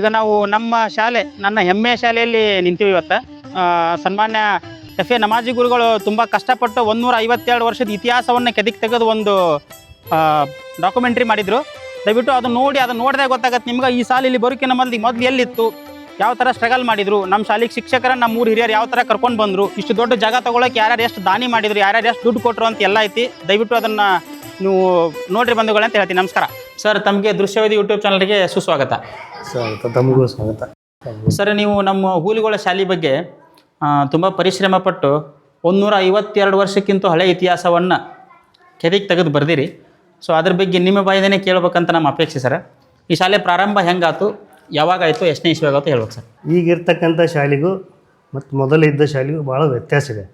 ಈಗ ನಾವು ನಮ್ಮ ಶಾಲೆ, ನನ್ನ ಹೆಮ್ಮೆಯ ಶಾಲೆಯಲ್ಲಿ ನಿಂತೀವಿ ಇವತ್ತು. ಸನ್ಮಾನ್ಯ ಎಫ್ ಎ ನಮಾಜಿ ಗುರುಗಳು ತುಂಬ ಕಷ್ಟಪಟ್ಟು ಒಂದೂರ ಐವತ್ತೆರಡು ವರ್ಷದ ಇತಿಹಾಸವನ್ನು ಕೆದಕ್ ತೆಗೆದು ಒಂದು ಡಾಕ್ಯುಮೆಂಟ್ರಿ ಮಾಡಿದರು. ದಯವಿಟ್ಟು ಅದನ್ನು ನೋಡಿ, ಅದನ್ನು ನೋಡಿದಾಗ ಗೊತ್ತಾಗತ್ತೆ ನಿಮ್ಗೆ ಈ ಶಾಲೆಯಲ್ಲಿ ಬರೋಕಿನ ಮೊದಲು ಮೊದಲು ಎಲ್ಲಿತ್ತು, ಯಾವ ಥರ ಸ್ಟ್ರಗಲ್ ಮಾಡಿದರು, ನಮ್ಮ ಶಾಲೆಗೆ ಶಿಕ್ಷಕರ ನಮ್ಮ ಊರು ಹಿರಿಯರು ಯಾವ ಥರ ಕರ್ಕೊಂಡು ಬಂದರು, ಇಷ್ಟು ದೊಡ್ಡ ಜಾಗ ತೊಗೊಳಕ್ಕೆ ಯಾರ್ಯಾರು ಎಷ್ಟು ದಾನಿ ಮಾಡಿದರು, ಯಾರ್ಯಾರು ಎಷ್ಟು ದುಡ್ಡು ಕೊಟ್ಟರು ಅಂತ ಎಲ್ಲ ಐತಿ. ದಯವಿಟ್ಟು ಅದನ್ನು ನೀವು ನೋಡ್ರಿ ಅಂತ ಹೇಳ್ತೀನಿ. ನಮಸ್ಕಾರ. ಸರ್ ತಮಗೆ ದೃಶ್ಯವೇದಿ ಯೂಟ್ಯೂಬ್ ಚಾನಲ್ಗೆ ಸುಸ್ವಾಗತ. ಸ್ವಾಗತ ತಮಗೂ ಸ್ವಾಗತ. ಸರ್ ನೀವು ನಮ್ಮ ಹೂಲಿಗಳ ಶಾಲೆ ಬಗ್ಗೆ ತುಂಬ ಪರಿಶ್ರಮ ಪಟ್ಟು ಒಂದೂರ ಐವತ್ತೆರಡು ವರ್ಷಕ್ಕಿಂತ ಹಳೆ ಇತಿಹಾಸವನ್ನು ಕೆದಿಗೆ ತೆಗೆದು ಬರ್ದಿರಿ. ಸೊ ಅದ್ರ ಬಗ್ಗೆ ನಿಮ್ಮ ಬಾಯಿದೇನೆ ಕೇಳ್ಬೇಕಂತ ನಮ್ಮ ಅಪೇಕ್ಷೆ ಸರ್. ಈ ಶಾಲೆ ಪ್ರಾರಂಭ ಹೆಂಗಾಯ್ತು? ಯಾವಾಗಾಯಿತು ಎಷ್ಟನೇ ಇಸ್ವಿಯಾಗತ್ತು ಹೇಳ್ಬೇಕು ಸರ್. ಈಗಿರ್ತಕ್ಕಂಥ ಶಾಲೆಗೂ ಮತ್ತು ಮೊದಲಿದ್ದ ಶಾಲೆಗೂ ಭಾಳ ವ್ಯತ್ಯಾಸ ಇದೆ.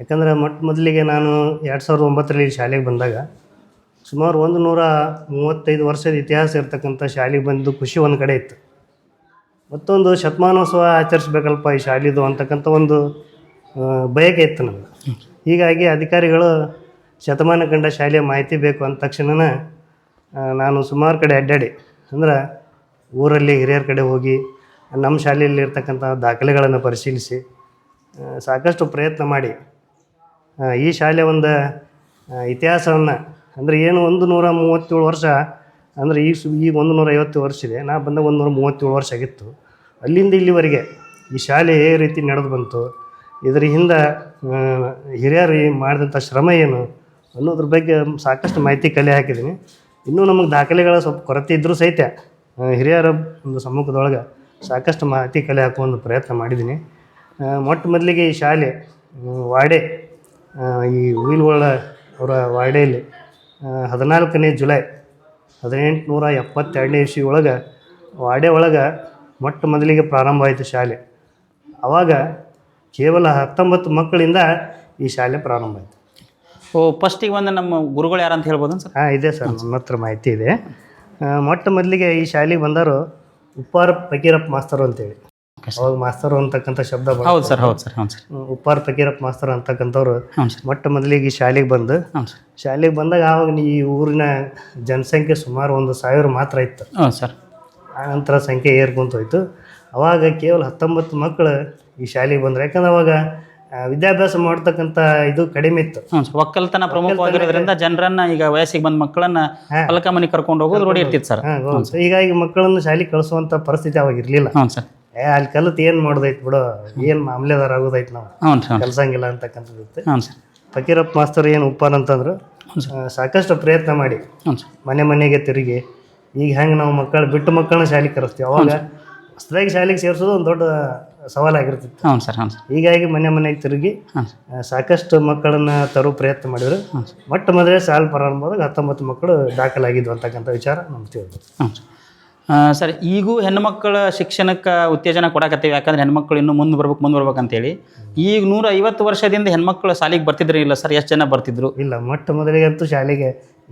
ಯಾಕಂದರೆ ಮೊಟ್ಟ ಮೊದಲಿಗೆ ನಾನು ಎರಡು ಸಾವಿರದ ಒಂಬತ್ತರಲ್ಲಿ ಶಾಲೆಗೆ ಬಂದಾಗ ಸುಮಾರು ಒಂದು ನೂರ ಮೂವತ್ತೈದು ವರ್ಷದ ಇತಿಹಾಸ ಇರತಕ್ಕಂಥ ಶಾಲೆಗೆ ಬಂದು ಖುಷಿ ಒಂದು ಕಡೆ ಇತ್ತು. ಮತ್ತೊಂದು ಶತಮಾನೋತ್ಸವ ಆಚರಿಸ್ಬೇಕಲ್ಪ ಈ ಶಾಲೆದು ಅಂತಕ್ಕಂಥ ಒಂದು ಬಯಕೆ ಇತ್ತು ನನಗೆ ಹೀಗಾಗಿ ಅಧಿಕಾರಿಗಳು ಶತಮಾನ ಕಂಡ ಶಾಲೆಯ ಮಾಹಿತಿ ಬೇಕು ಅಂದ ತಕ್ಷಣ ನಾನು ಸುಮಾರು ಕಡೆ ಅಡ್ಡಾಡಿ. ಅಂದ್ರೆ ಊರಲ್ಲಿ ಹಿರಿಯರ ಕಡೆ ಹೋಗಿ ನಮ್ಮ ಶಾಲೆಯಲ್ಲಿ ಇರ್ತಕ್ಕಂಥ ದಾಖಲೆಗಳನ್ನು ಪರಿಶೀಲಿಸಿ ಸಾಕಷ್ಟು ಪ್ರಯತ್ನ ಮಾಡಿ ಈ ಶಾಲೆ ಒಂದು ಇತಿಹಾಸವನ್ನು ಅಂದರೆ ಏನು ಒಂದು ನೂರ ಮೂವತ್ತೇಳು ವರ್ಷ, ಅಂದರೆ ಈ ಸು, ಈಗ ಒಂದು ನೂರ ಐವತ್ತು ವರ್ಷ ಇದೆ. ನಾ ಬಂದ ಒಂದು ನೂರ ಮೂವತ್ತೇಳು ವರ್ಷ ಆಗಿತ್ತು. ಅಲ್ಲಿಂದ ಇಲ್ಲಿವರೆಗೆ ಈ ಶಾಲೆ ಏ ರೀತಿ ನಡೆದು ಬಂತು. ಇದರ ಹಿಂದೆ ಹಿರಿಯರು ಮಾಡಿದಂಥ ಶ್ರಮ ಏನು ಅನ್ನೋದ್ರ ಬಗ್ಗೆ ಸಾಕಷ್ಟು ಮಾಹಿತಿ ಕಲೆ ಹಾಕಿದ್ದೀನಿ. ಇನ್ನೂ ನಮಗೆ ದಾಖಲೆಗಳ ಸ್ವಲ್ಪ ಕೊರತೆ ಇದ್ದರೂ ಸಹಿತ ಹಿರಿಯರ ಒಂದು ಸಮ್ಮುಖದೊಳಗೆ ಸಾಕಷ್ಟು ಮಾಹಿತಿ ಕಲೆ ಹಾಕುವ ಒಂದು ಪ್ರಯತ್ನ ಮಾಡಿದ್ದೀನಿ. ಮೊಟ್ಟ ಮೊದಲಿಗೆ ಈ ಶಾಲೆ ವಾಡೆ ಈ ಉಯಿಲ್ಗೊಳ ಅವರ ವಾಡೆಯಲ್ಲಿ ಹದಿನಾಲ್ಕನೇ ಜುಲೈ ಹದಿನೆಂಟುನೂರ ಎಪ್ಪತ್ತೆರಡನೇ ಇಸ್ವಿ ಒಳಗೆ ವಾಡೆ ಒಳಗೆ ಮೊಟ್ಟ ಮೊದಲಿಗೆ ಪ್ರಾರಂಭ ಆಯಿತು ಶಾಲೆ. ಆವಾಗ ಕೇವಲ ಹತ್ತೊಂಬತ್ತು ಮಕ್ಕಳಿಂದ ಈ ಶಾಲೆ ಪ್ರಾರಂಭ ಆಯಿತು. ಓ ಫಸ್ಟಿಗೆ ಒಂದು ನಮ್ಮ ಗುರುಗಳು ಯಾರು ಅಂತ ಹೇಳ್ಬೋದು ಸರ್? ಹಾಂ ಇದೆ ಸರ್ ನನ್ನ ಹತ್ರ ಮಾಹಿತಿ ಇದೆ. ಮೊಟ್ಟ ಮೊದಲಿಗೆ ಈ ಶಾಲೆಗೆ ಬಂದರು ಉಪ್ಪಾರ ಫಕೀರಪ್ಪ ಮಾಸ್ತರು ಅಂತೇಳಿ. ಅವಾಗ ಮಾಸ್ತರು ಅಂತಕ್ಕಂಥ ಶಬ್ದ ಬರ್ತದೆ. ಹೌದು ಸರ್ ಹೌದು ಸರ್ ಹೌದು ಸರ್ ಹ್ಮ್, ಉಪ್ಪಾರ ಫಕೀರಪ್ಪ ಮಾಸ್ತರ್ ಅಂತಕ್ಕಂಥವ್ರು ಹ್ಞೂ ಸರ್ ಮೊಟ್ಟ ಮೊದಲಿಗೆ ಈ ಶಾಲೆಗೆ ಬಂದು ಹ್ಞೂ ಸರ್ ಶಾಲೆಗೆ ಬಂದಾಗ ಆವಾಗ ಈ ಊರಿನ ಜನಸಂಖ್ಯೆ ಸುಮಾರು ಒಂದು ಸಾವಿರ ಮಾತ್ರ ಇತ್ತು. ಹ್ಞೂ ಸರ್ ನಂತರ ಸಂಖ್ಯೆ ಏರ್ಕೊಂತ ಹೋಯ್ತು. ಅವಾಗ ಕೇವಲ ಹತ್ತೊಂಬತ್ತು ಮಕ್ಕಳು ಈ ಶಾಲೆಗೆ ಬಂದರು. ಯಾಕಂದ್ರೆ ಅವಾಗ ಆ, ವಿದ್ಯಾಭ್ಯಾಸ ಮಾಡ್ತಕ್ಕಂಥ ಇದು ಕಡಿಮೆ ಇತ್ತು. ಹ್ಞೂ ಸರ್ ಒಕ್ಕಲ್ತನ ಪ್ರಮುಖವಾಗಿರೋದ್ರಿಂದ ಜನರನ್ನ ಈಗ ವಯಸ್ಸಿಗೆ ಬಂದ ಮಕ್ಕಳನ್ನ ಅಲಕ ಹೊಲಕ ಮನೆ ಕರ್ಕೊಂಡು ಹೋಗೋದು ರೂಢಿ ಇರ್ತಿತ್ತು ಸರ್ ಹಾಂ ಹೌದು. ಹೀಗಾಗಿ ಮಕ್ಕಳನ್ನು ಶಾಲೆಗೆ ಕಳಿಸುವಂಥ ಪರಿಸ್ಥಿತಿ ಅವಾಗ ಇರಲಿಲ್ಲ. ಹ್ಞೂ ಸರ್ ಏ ಅಲ್ಲಿ ಕಲಿತು ಏನು ಮಾಡೋದೈತೆ ಬಿಡು. ಏನು ಮಾಮಲೆದಾರ ಆಗೋದೈತೆ ನಾವು. ಹ್ಞೂ ಹ್ಞೂ ಕಲ್ಸಂಗಿಲ್ಲ ಅಂತಕ್ಕಂಥದ್ದು ಇತ್ತು ಹ್ಞೂ ಸರ್. ಫಕೀರಪ್ಪ ಮಾಸ್ತರ್ ಏನು ಉಪ್ಪಾನ ಅಂತಂದ್ರು ಆ, ಸಾಕಷ್ಟು ಪ್ರಯತ್ನ ಮಾಡಿ. ಮನೆ ಮನೆಗೆ ತಿರುಗಿ. ಈಗ ಹೆಂಗೆ ನಾವು ಮಕ್ಕಳು ಬಿಟ್ಟು ಮಕ್ಕಳನ್ನ ಶಾಲೆಗೆ ಕರೆಸ್ತೀವಿ. ಅವಾಗ ಹೊಸದಾಗಿ ಶಾಲೆಗೆ ಸೇರಿಸೋದು ಒಂದು ದೊಡ್ಡ ಸವಾಲಾಗಿರ್ತಿತ್ತು. ಹ್ಞೂ ಸರ್ ಹ್ಞೂ ಸರ್. ಹೀಗಾಗಿ ಮನೆ ಮನೆಗೆ ತಿರುಗಿ ಸಾಕಷ್ಟು ಮಕ್ಕಳನ್ನ ತರೋ ಪ್ರಯತ್ನ ಮಾಡಿದ್ರು. ಮೊಟ್ಟ ಮೊದಲೇ ಸಾಲ ಪ್ರಾರಂಭದಾಗ ಹತ್ತೊಂಬತ್ತು ಮಕ್ಕಳು ದಾಖಲಾಗಿದ್ವು ಅಂತಕ್ಕಂಥ ವಿಚಾರ ನಮ್ಗೆ ತಿಳಿದು ಹ್ಞೂ ಸರ್. ಸರ್ ಈಗೂ ಹೆಣ್ಮಕ್ಳ ಶಿಕ್ಷಣಕ್ಕೆ ಉತ್ತೇಜನ ಕೊಡಕತ್ತೀವಿ. ಯಾಕಂದ್ರೆ ಹೆಣ್ಮಕ್ಳು ಇನ್ನೂ ಮುಂದೆ ಬರ್ಬೇಕು ಮುಂದೆ ಬರ್ಬೇಕು ಅಂತೇಳಿ. ಈಗ ನೂರ ಐವತ್ತು ವರ್ಷದಿಂದ ಹೆಣ್ಮಕ್ಳು ಶಾಲೆಗೆ ಬರ್ತಿದ್ರು ಇಲ್ಲ ಸರ್? ಎಷ್ಟು ಜನ ಬರ್ತಿದ್ರು? ಇಲ್ಲ ಮೊಟ್ಟ ಮೊದಲಿಗೆ ಅಂತೂ ಶಾಲೆಗೆ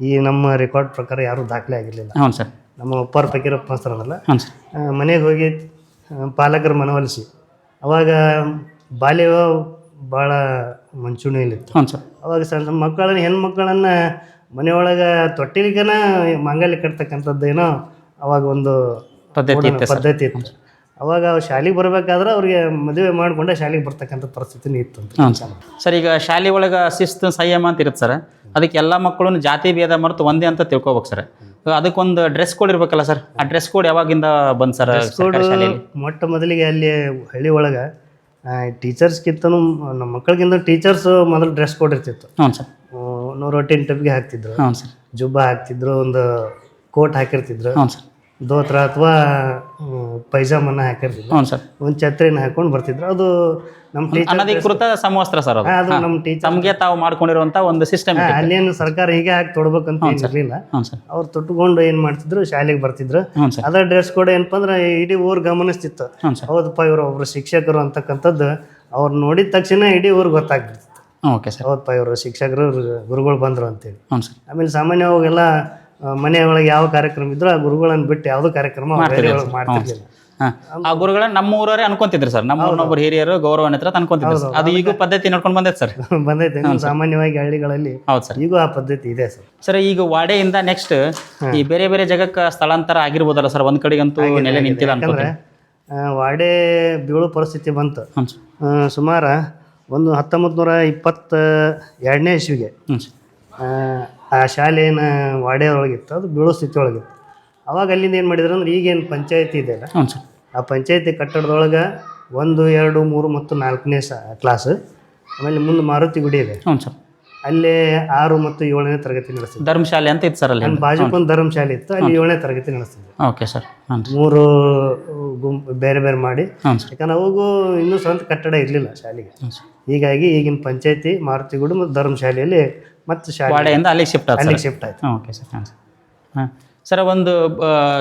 ಈ ನಮ್ಮ ರೆಕಾರ್ಡ್ ಪ್ರಕಾರ ಯಾರು ದಾಖಲೆ ಆಗಿರಲಿಲ್ಲ. ಹ್ಞೂ ಸರ್. ನಮ್ಮ ಒಪ್ಪಾರ ಫಕೀರಪ್ಪ ಮಾಸ್ತರನಲ್ಲ ಹ್ಞೂ ಸರ್ ಮನೆಗೆ ಹೋಗಿ ಪಾಲಕ್ರ ಮನವೊಲಿಸಿ. ಅವಾಗ ಬಾಲ್ಯ ಭಾಳ ಮುಂಚೂಣಿಯಲ್ಲಿತ್ತು ಹ್ಞೂ ಸರ್. ಅವಾಗ ಸಣ್ಣ ಮಕ್ಕಳನ್ನ ಹೆಣ್ಮಕ್ಕಳನ್ನ ಮನೆಯೊಳಗೆ ತೊಟ್ಟಿಲಿಗನ ಮಾಂಗಲ್ಯ ಕಟ್ತಕ್ಕಂಥದ್ದು ಏನೋ ಅವಾಗ ಒಂದು ಪದ್ಧತಿ ಇತ್ತು ಸರ್. ಪದ್ಧತಿ ಇತ್ತು. ಅವಾಗ ಶಾಲೆಗೆ ಬರಬೇಕಾದ್ರೆ ಅವ್ರಿಗೆ ಮದುವೆ ಮಾಡಿಕೊಂಡೆ ಶಾಲೆಗೆ ಬರ್ತಕ್ಕಂಥ ಪರಿಸ್ಥಿತಿನೂ ಇತ್ತು ಅಂತ. ಹ್ಞೂ ಸರ್. ಸರ್ ಈಗ ಶಾಲೆ ಒಳಗೆ ಶಿಸ್ತು ಸಂಯಮ ಅಂತ ಇರುತ್ತೆ ಸರ್. ಅದಕ್ಕೆ ಎಲ್ಲ ಮಕ್ಕಳನ್ನು ಜಾತಿ ಭೇದ ಮರೆತು ಒಂದೇ ಅಂತ ತಿಳ್ಕೊಬೇಕು ಸರ್. ಅದಕ್ಕೊಂದು ಡ್ರೆಸ್ ಕೋಡ್ ಇರ್ಬೇಕಲ್ಲ ಸರ್. ಆ ಡ್ರೆಸ್ ಕೋಡ್ ಯಾವಾಗಿಂದ ಬಂದ್ ಸರ್ ಸರ್ಕಾರಿ ಶಾಲೆಯಲ್ಲಿ? ಮೊಟ್ಟ ಮೊದಲಿಗೆ ಅಲ್ಲಿ ಹಳ್ಳಿ ಒಳಗೆ ಟೀಚರ್ಸ್ಗಿಂತನೂ ನಮ್ಮ ಮಕ್ಕಳಿಗಿಂತ ಟೀಚರ್ಸ್ ಮೊದಲು ಡ್ರೆಸ್ ಕೋಡ್ ಇರ್ತಿತ್ತು. ಹ್ಞೂ ಸರ್. ನೂರು ರೊಟ್ಟಿನ ಟಬ್ಗೆ ಹಾಕ್ತಿದ್ರು. ಹ್ಞೂ ಸರ್. ಜುಬ್ಬ ಹಾಕ್ತಿದ್ರು ಒಂದು ಕೋಟ್ ಹಾಕಿರ್ತಿದ್ರು. ಹ್ಞೂ ಸರ್. ದೋತ್ರ ಅಥವಾ ಪೈಜಾಮನ್ನ ಹಾಕಿರ್ತಿದ್ರು ಹ್ಞೂ ಸರ್. ಒಂದು ಛತ್ರಿನ ಹಾಕೊಂಡು ಬರ್ತಿದ್ರು. ಅದು ನಮ್ಮ ಟೀಚರ್ ಅನಧಿಕೃತ ಸಮವಸ್ತ್ರ ಸರ್ ಅದು. ಅದು ನಮ್ಮ ಟೀಚರ್ ತಮಗೆ ತಾವು ಮಾಡ್ಕೊಂಡಿರುವಂಥ ಒಂದು ಸಿಸ್ಟಮ್ ಅಲ್ಲೇನು ಸರ್ಕಾರ ಹೀಗೆ ಹಾಕಿ ತೊಡ್ಬೇಕಂತ ಇರಲಿಲ್ಲ. ಹ್ಞೂ ಸರ್. ಅವ್ರು ತೊಟ್ಟುಕೊಂಡು ಏನು ಮಾಡ್ತಿದ್ರು ಶಾಲೆಗೆ ಬರ್ತಿದ್ರು. ಹ್ಞೂ ಸರ್. ಡ್ರೆಸ್ ಕೋಡ್ ಏನಪ್ಪ ಅಂದ್ರೆ ಇಡೀ ಊರ್ ಗಮನಿಸ್ತಿತ್ತು. ಹ್ಞೂ ಸರ್. ಹೌದಪ್ಪ ಇವರು ಒಬ್ರು ಶಿಕ್ಷಕರು ಅಂತಕ್ಕಂಥದ್ದು ಅವ್ರು ನೋಡಿದ ತಕ್ಷಣ ಇಡೀ ಊರ್ ಗೊತ್ತಾಗ್ಬಿಡ್ತಿತ್ತು. Okay sir. ಹೌದಪ್ಪ ಇವರು ಶಿಕ್ಷಕರು ಇವ್ರು ಗುರುಗಳು ಬಂದ್ರು ಅಂತೇಳಿ. ಹ್ಞೂ ಸರ್. ಆಮೇಲೆ ಸಾಮಾನ್ಯವಾಗೆಲ್ಲ ಮನೆ ಒಳಗೆ ಯಾವ ಕಾರ್ಯಕ್ರಮ ಇದ್ರು ಆ ಗುರುಗಳನ್ನ ಬಿಟ್ಟು ಯಾವುದೋ ಕಾರ್ಯಕ್ರಮ ಮಾಡ್ತಿರ್ಲಿಲ್ಲ ಆ ಗುರುಗಳನ್ನ ನಮ್ಮ ಊರವರೇ ಅನ್ಕೊಂತಿದ್ರು ಸರ್. ನಮ್ಮ ಊರಿನೊಬ್ಬರು ಹಿರಿಯರು ಗೌರವನ ಹತ್ರ ಅನ್ಕೊಂತಿದ್ರು ಸರ್. ಅದು ಈಗ ಪದ್ಧತಿ ನೋಡ್ಕೊಂಡು ಬಂದೈತೆ ಸರ್. ಬಂದೈತೆ. ಸಾಮಾನ್ಯವಾಗಿ ಹಳ್ಳಿಗಳಲ್ಲಿ ಹೌದು ಸರ್. ಈಗ ಆ ಪದ್ಧತಿ ಇದೆ ಸರ್. ಸರ್ ಈಗ ವಾಡೆಯಿಂದ ನೆಕ್ಸ್ಟ್ ಈ ಬೇರೆ ಬೇರೆ ಜಾಗಕ್ಕೆ ಸ್ಥಳಾಂತರ ಆಗಿರ್ಬೋದಲ್ಲ ಸರ್? ಒಂದ್ ಕಡೆಗಂತೂ ನೆಲೆ ನಿಂತಿಲ್ಲ ಆ, ವಾಡೆ ಬೀಳೋ ಪರಿಸ್ಥಿತಿ ಬಂತು. ಸುಮಾರು ಒಂದು ಹತ್ತೊಂಬತ್ತು ನೂರ ಇಪ್ಪತ್ತ ಎರಡನೇ ಇಸ್ವಿಗೆ ಆ, ಶಾಲೆ ಶಾಲೆನ ವಾಡೆಯೊಳಗಿತ್ತು ಅದು ಬೀಳೋ ಸ್ಥಿತಿ ಒಳಗಿತ್ತು ಅವಾಗ ಅಲ್ಲಿಂದ ಏನು ಮಾಡಿದ್ರು ಅಂದ್ರೆ ಈಗೇನು ಪಂಚಾಯತಿ ಇದೆಯಲ್ಲ ಹ್ಞೂ ಸರ್. ಆ ಪಂಚಾಯತಿ ಕಟ್ಟಡದೊಳಗೆ ಒಂದು ಎರಡು ಮೂರು ಮತ್ತು ನಾಲ್ಕನೇ ಸ ಕ್ಲಾಸ್ ಆಮೇಲೆ ಮುಂದೆ ಮಾರುತಿ ಗುಡಿ ಇದೆ. ಹ್ಞೂ ಸರ್. ಅಲ್ಲೇ ಆರು ಮತ್ತು ಏಳನೇ ತರಗತಿ ನಡೆಸ್ತಿದ್ದೆ ಧರ್ಮಶಾಲೆ ಅಂತ ಇತ್ತು ಸರ್ ಅಲ್ಲಿ. ನನ್ನ ಬಾಜುಕೊಂದು ಧರ್ಮಶಾಲೆ ಇತ್ತು ಅಲ್ಲಿ ಏಳನೇ ತರಗತಿ ನಡೆಸ್ತಿದ್ದೆ ಓಕೆ ಸರ್. ಹ್ಞೂ ರೀ ಮೂರು ಗುಂಪು ಬೇರೆ ಬೇರೆ ಮಾಡಿ. ಹ್ಞೂ ಸರ್. ಯಾಕಂದ್ರೆ ಅವಾಗೂ ಇನ್ನೂ ಸ್ವಂತ ಕಟ್ಟಡ ಇರಲಿಲ್ಲ ಶಾಲೆಗೆ. ಹ್ಞೂ ಸರ್. ಹೀಗಾಗಿ ಈಗಿನ ಪಂಚಾಯತಿ ಮಾರುತಿಗುಡು ಮತ್ತು ಧರ್ಮಶಾಲೆಯಲ್ಲಿ ಮತ್ತೆ ಶಾಲೆಯಿಂದ ವಾಡೆಯಿಂದ ಅಲ್ಲಿಗೆ ಶಿಫ್ಟ್ ಆಯ್ತು ಅಲ್ಲಿಗೆ ಶಿಫ್ಟ್ ಆಯ್ತು. ಓಕೆ ಸರ್ ಹಾಂ ಸರ್ ಹಾಂ ಸರ್ ಒಂದು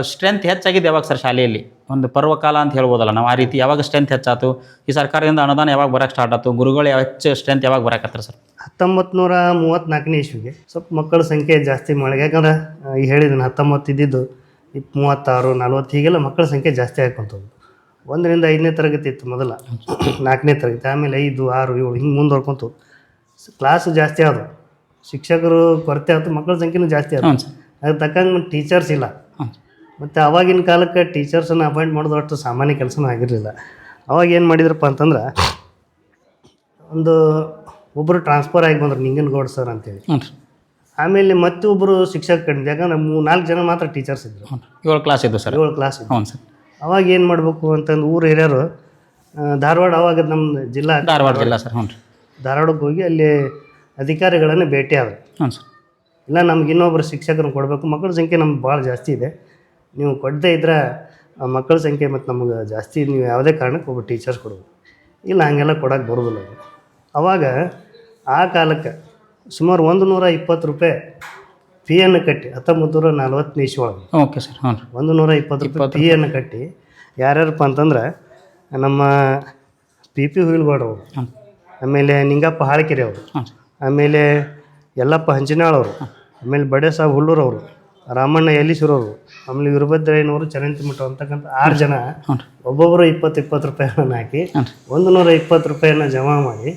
ಸ್ಟ್ರೆಂತ್ ಹೆಚ್ಚಾಗಿದೆ ಯಾವಾಗ ಸರ್ ಶಾಲೆಯಲ್ಲಿ? ಒಂದು ಪರ್ವಕಾಲ ಅಂತ ಹೇಳ್ಬೋದಲ್ಲ ನಾವು ಆ ರೀತಿ ಯಾವಾಗ ಸ್ಟ್ರೆಂತ್ ಹೆಚ್ಚಾಯ್ತು ಈ ಸರ್ಕಾರದಿಂದ ಅನುದಾನ ಯಾವಾಗ ಬರಕ್ಕೆ ಸ್ಟಾರ್ಟ್ ಆಯ್ತು ಗುರುಗಳು ಯಾವ ಹೆಚ್ಚು ಸ್ಟ್ರೆಂತ್ ಯಾವಾಗ ಬರಕತ್ತಾರ ಸರ್ ಹತ್ತೊಂಬತ್ತು ನೂರ ಮೂವತ್ತ್ನಾಲ್ಕನೇ ಇಸ್ವಿಗೆ ಸ್ವಲ್ಪ ಮಕ್ಕಳ ಸಂಖ್ಯೆ ಜಾಸ್ತಿ ಮಾಡಿ ಯಾಕಂದ್ರೆ ಈಗ ಹೇಳಿದ್ದೀನಿ ಹತ್ತೊಂಬತ್ತು ಇದ್ದಿದ್ದು ಇಪ್ ಮೂವತ್ತಾರು ನಲ್ವತ್ತು ಹೀಗೆಲ್ಲ ಮಕ್ಕಳ ಸಂಖ್ಯೆ ಜಾಸ್ತಿ ಆಗ್ಕೊಂತದ್ದು ಒಂದರಿಂದ ಐದನೇ ತರಗತಿ ಇತ್ತು ಮೊದಲ. ನಾಲ್ಕನೇ ತರಗತಿ ಆಮೇಲೆ ಐದು ಆರು ಏಳು ಹಿಂಗೆ ಮುಂದುವರ್ಕೊಂತು ಕ್ಲಾಸು ಜಾಸ್ತಿ ಆದವು ಶಿಕ್ಷಕರು ಕೊರತೆ ಆಯ್ತು ಮಕ್ಕಳ ಸಂಖ್ಯೆನೂ ಜಾಸ್ತಿ ಆಯ್ತು. ಹ್ಞೂ ಸರ್. ಅದಕ್ಕೆ ತಕ್ಕಂಗೆ ಟೀಚರ್ಸ್ ಇಲ್ಲ. ಹ್ಞೂ ಮತ್ತು ಅವಾಗಿನ ಕಾಲಕ್ಕೆ ಟೀಚರ್ಸನ್ನು ಅಪಾಯಿಂಟ್ ಮಾಡೋದು ಅಷ್ಟು ಸಾಮಾನ್ಯ ಕೆಲಸನೂ ಆಗಿರಲಿಲ್ಲ. ಅವಾಗ ಏನು ಮಾಡಿದ್ರಪ್ಪ ಅಂತಂದ್ರೆ ಒಂದು ಒಬ್ಬರು ಟ್ರಾನ್ಸ್ಫರ್ ಆಗಿ ಬಂದ್ರು ನಿಂಗನಗೌಡ ಸರ್ ಅಂತೇಳಿ. ಹ್ಞೂ ರೀ ಆಮೇಲೆ ಮತ್ತೆ ಒಬ್ಬರು ಶಿಕ್ಷಕ ಕಡಿಮೆ ಯಾಕಂದ್ರೆ ಮೂ ನಾಲ್ಕು ಜನ ಮಾತ್ರ ಟೀಚರ್ಸ್ ಇದ್ದರು ಹ್ಞೂ ಏಳು ಕ್ಲಾಸ್ ಇದ್ದರು ಸರ್. ಏಳು ಕ್ಲಾಸ್ ಇದ್ದರು ಹ್ಞೂ ಸರ್. ಅವಾಗ ಏನು ಮಾಡಬೇಕು ಅಂತಂದು ಊರು ಹಿರಿಯರು ಆ, ಧಾರವಾಡ ಅವಾಗ ನಮ್ಮ ಜಿಲ್ಲಾ ಧಾರವಾಡ ಜಿಲ್ಲಾ ಸರ್. ಹ್ಞೂ ರೀ ಧಾರವಾಡಕ್ಕೆ ಹೋಗಿ ಅಲ್ಲಿ ಅಧಿಕಾರಿಗಳನ್ನು ಭೇಟಿ ಆದರು ಸರ್. ಇಲ್ಲ ನಮ್ಗೆ ಇನ್ನೊಬ್ಬರು ಶಿಕ್ಷಕರು ಕೊಡಬೇಕು. ಮಕ್ಕಳ ಸಂಖ್ಯೆ ನಮ್ಗೆ ಭಾಳ ಜಾಸ್ತಿ ಇದೆ. ನೀವು ಕೊಡದೇ ಇದ್ರೆ ಮಕ್ಕಳ ಸಂಖ್ಯೆ ಮತ್ತು ನಮಗೆ ಜಾಸ್ತಿ ನೀವು ಯಾವುದೇ ಕಾರಣಕ್ಕೆ ಒಬ್ಬ ಟೀಚರ್ಸ್ ಕೊಡಬೇಕು ಇಲ್ಲ ಹಂಗೆಲ್ಲ ಕೊಡೋಕೆ ಬರೋದಿಲ್ಲ ಅವಾಗ ಆ ಕಾಲಕ್ಕೆ ಸುಮಾರು ಒಂದು ನೂರ ಇಪ್ಪತ್ತು ರೂಪಾಯಿ ಫೀಯನ್ನು ಕಟ್ಟಿ ಹತ್ತೊಂಬತ್ತು ನೂರ ನಲ್ವತ್ತನೇ ಒಳಗೆ ಓಕೆ ಸರ್ ಹ್ಞೂ ರೀ. ಒಂದು ನೂರ ಇಪ್ಪತ್ತು ರೂಪಾಯಿ ಫೀಯನ್ನು ಕಟ್ಟಿ ಯಾರ್ಯಾರಪ್ಪ ಅಂತಂದ್ರೆ ನಮ್ಮ ಪಿ ಪಿ ಹುಯಿಲ್ಗೌಡರು ಹ್ಞೂ ಆಮೇಲೆ ನಿಂಗಪ್ಪ ಹಾಳ್ಕೆರೆ ಅವರು. ಆಮೇಲೆ ಯಲ್ಲಪ್ಪ ಹಂಚಿನಾಳವರು ಆಮೇಲೆ ಬಡೆ ಸಾಬ್ ಹುಲ್ಲೂರವರು ರಾಮಣ್ಣ ಯಲೀಶ್ವರವರು ಆಮೇಲೆ ವೀರಭದ್ರಯ್ಯನವರು ಚರಂತಿ ಮಠ ಅಂತಕ್ಕಂಥ ಆರು ಜನ ಒಬ್ಬೊಬ್ಬರು ಇಪ್ಪತ್ತು ಇಪ್ಪತ್ತು ರೂಪಾಯಿಯನ್ನು ಹಾಕಿ ಒಂದು ನೂರ ಇಪ್ಪತ್ತು ರೂಪಾಯಿಯನ್ನು ಜಮಾ ಮಾಡಿ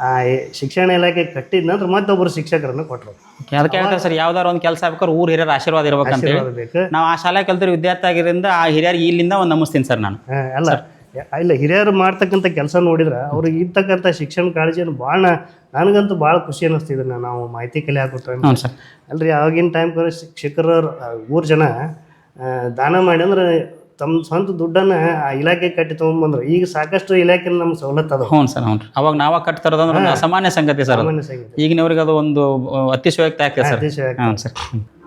ಆ ಶಿಕ್ಷಣ ಇಲಾಖೆ ಕಟ್ಟಿದ ನಂತರ ಮತ್ತೊಬ್ಬರು ಶಿಕ್ಷಕರನ್ನು ಕೊಟ್ಟರು ಅದಕ್ಕೆ ಹೇಳ್ತಾರೆ ಸರ್ ಯಾವ್ದಾರು ಒಂದು ಕೆಲಸ ಆಗ್ಬೇಕಾದ್ರೆ ಊರು ಹಿರಿಯರ ಆಶೀರ್ವಾದ ಇರ್ಬೇಕಂತ ಹೇಳಿ. ಬೇಕು. ನಾವು ಆ ಶಾಲೆ ಕಲ್ತಿರೋ ವಿದ್ಯಾರ್ಥಿ ಆಗಿರೋದ್ರಿಂದ ಆ ಹಿರಿಯರಿಗೆ ಇಲ್ಲಿಂದ ಒಂದು ನಮಸ್ತೀನಿ ಸರ್ ನಾನು. ಅಲ್ಲ. ಇಲ್ಲ ಹಿರಿಯರು ಮಾಡ್ತಕ್ಕಂಥ ಕೆಲಸ ನೋಡಿದ್ರೆ ಅವ್ರಿಗೆ ಇರ್ತಕ್ಕಂಥ ಶಿಕ್ಷಣ ಕಾಳಜಿಯನ್ನು ಭಾಳ ನನಗಂತೂ ಭಾಳ ಖುಷಿ ಅನ್ನಿಸ್ತಿದ್ರು ನಾವು ಮಾಹಿತಿ ಕಲೆ ಹಾಕೋ ಸರ್. ಅಲ್ರಿ ಆವಾಗಿನ ಟೈಮ್ ಶಿಕ್ಷಕರ ಊರು ಜನ ದಾನ ಮಾಡಿ ಅಂದ್ರೆ ತಮ್ಮ ಸ್ವಂತ ದುಡ್ಡನ್ನ ಆ ಇಲಾಖೆ ಕಟ್ಟಿ ತೊಗೊಂಬಂದ್ರು ಈಗ ಸಾಕಷ್ಟು ಇಲಾಖೆ ನಮ್ಗೆ ಸವಲತ್ತು ಅದು ಹ್ಞೂ ಸರ್ ಹ್ಞೂ ಅವಾಗ ನಾವ ಕಟ್ತಾರದಂದ್ರೆ ಒಂದು ಅಸಾಮಾನ್ಯ ಸಂಗತಿ ಸರ್ ಅದು. ಸಾಮಾನ್ಯ ಸಂಗೀತ. ಈಗಿನವ್ರಿಗೆ ಅದು ಒಂದು ಅತಿಶಯಕ್ತ ಆಗ್ತದೆ ಸರ್. ಅತಿಶಯ ಹಾಂ ಸರ್.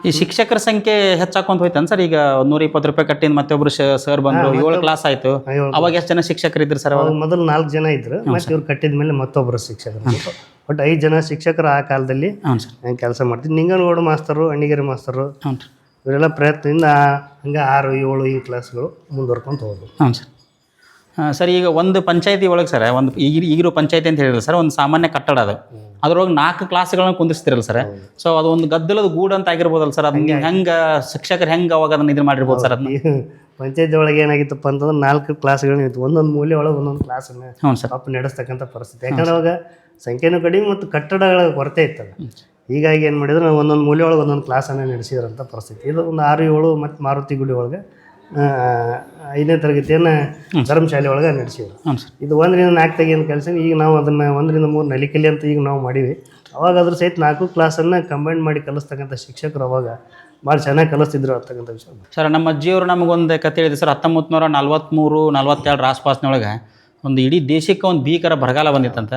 ಈ ಶಿಕ್ಷಕರ ಸಂಖ್ಯೆ ಹೆಚ್ಚಾಕೊಂತ ಹೋಯ್ತನ್ ಸರ್? ಈಗ ನೂರ ಇಪ್ಪತ್ತು ರೂಪಾಯಿ ಕಟ್ಟಿಂದ ಮತ್ತೊಬ್ರು ಸರ್ ಬಂದ್ರು ಏಳು ಕ್ಲಾಸ್ ಆಯ್ತು. ಏಳು ಅವಾಗ ಎಷ್ಟು ಜನ ಶಿಕ್ಷಕರು ಇದ್ರು ಸರ್ ಅವಾಗ? ಅವಾಗ ಮೊದಲು ನಾಲ್ಕು ಜನ ಇದ್ರು. ಮತ್ತೆ ಇವ್ರು ಕಟ್ಟಿದ ಮೇಲೆ ಮತ್ತೊಬ್ಬರು ಶಿಕ್ಷಕರು. ಬಟ್ ಐದು ಜನ ಶಿಕ್ಷಕರು ಆ ಕಾಲದಲ್ಲಿ ಹ್ಞೂ ಸರ್. ಕೆಲಸ ಮಾಡ್ತಿದ್ರು. ನಿಂಗನಗೌಡ ಮಾಸ್ತರು ಅಣ್ಣಿಗೇರಿ ಮಾಸ್ತರು. ಹ್ಞೂ ರೀ ಇವರೆಲ್ಲ ಪ್ರಯತ್ನದಿಂದ ಹಂಗೆ ಆರು ಏಳು ಈ ಕ್ಲಾಸ್ಗಳು ಮುಂದುವರ್ಕೊಂತ ಹೋದ್ರು. ಹಾಂ ಸರ್. ಹಾಂ ಸರ್ ಈಗ ಒಂದು ಪಂಚಾಯತಿ ಒಳಗೆ ಸರ್ ಒಂದು ಈಗ ಈಗಿರೋ ಪಂಚಾಯತಿ ಅಂತ ಹೇಳಿದ್ರೆ ಸರ್ ಒಂದು ಸಾಮಾನ್ಯ ಕಟ್ಟಡ ಅದು. ಅದ್ರೊಳಗೆ ನಾಲ್ಕು ಕ್ಲಾಸ್ಗಳನ್ನ ಕುಂದಿಸ್ತಿರಲ್ಲ ಸರ್ ಸೊ ಅದು ಒಂದು ಗದ್ದಲದ ಗೂಡು ಅಂತ ಆಗಿರ್ಬೋದಲ್ಲ ಸರ್ ಅದನ್ನ ಹೆಂಗೆ ಶಿಕ್ಷಕರು ಹೆಂಗೆ ಅವಾಗ ಅದನ್ನ ಇದು ಮಾಡಿರ್ಬೋದು ಸರ್ ಅದನ್ನ? ಪಂಚಾಯತಿ ಒಳಗೆ ಏನಾಗಿತ್ತಪ್ಪ ಅಂತಂದ್ರೆ ನಾಲ್ಕು ಕ್ಲಾಸ್ಗಳು ಇತ್ತು ಒಂದೊಂದು ಮೂಲೆ ಒಳಗೆ ಒಂದೊಂದು ಕ್ಲಾಸನ್ನು ಹ್ಞೂ ಸರ್. ಅಪ್ಪ ನಡೆಸ್ತಕ್ಕಂಥ ಪರಿಸ್ಥಿತಿ. ಯಾಕಂದ್ರೆ ಅವಾಗ ಸಂಖ್ಯೆನೂ ಕಡಿಮೆ ಮತ್ತು ಕಟ್ಟಡಗಳ ಕೊರತೆ ಇತ್ತಲ್ಲ. ಹೀಗಾಗಿ ಏನು ಮಾಡಿದ್ರು ನಾವು ಒಂದೊಂದು ಮೂಲೆ ಒಳಗೆ ಒಂದೊಂದು ಕ್ಲಾಸನ್ನು ನಡೆಸಿದ್ರಂಥ ಪರಿಸ್ಥಿತಿ. ಇದು ಒಂದು ಆರು ಏಳು ಮತ್ತು ಮಾರುತಿ ಗುಡಿ ಒಳಗೆ ಐದನೇ ತರಗತಿಯನ್ನು ಧರ್ಮಶಾಲೆ ಒಳಗೆ ನಡೆಸಿದ್ರು. ಇದು ಒಂದರಿಂದ ನಾಲ್ಕು ತೆಗಿಯೋ ಕೆಲಸ ಈಗ ನಾವು ಅದನ್ನು ಒಂದರಿಂದ ಮೂರು ನಲಿಕಲಿ ಅಂತ ಈಗ ನಾವು ಮಾಡೀವಿ. ಅವಾಗ ಅದ್ರ ಸಹಿತ ನಾಲ್ಕು ಕ್ಲಾಸನ್ನು ಕಂಬೈನ್ ಮಾಡಿ ಕಲಿಸ್ತಕ್ಕಂಥ ಶಿಕ್ಷಕರು ಅವಾಗ ಭಾಳ ಚೆನ್ನಾಗಿ ಕಲಿಸ್ತಿದ್ರು ಅಂತಕ್ಕಂಥ ವಿಷಯ ಸರ್ ನಮ್ಮ ಅಜ್ಜಿಯವರು ನಮಗೊಂದು ಕತೆ ಹೇಳಿದೆ ಸರ್ ಹತ್ತೊಂಬತ್ತು ನೂರ ನಲ್ವತ್ತ್ಮೂರು ನಲ್ವತ್ತೆರಡರ ಆಸ್ಪಾಸ್ನೊಳಗೆ ಒಂದು ಇಡೀ ದೇಶಕ್ಕೆ ಒಂದು ಭೀಕರ ಬರಗಾಲ ಬಂದಿತ್ತಂತ.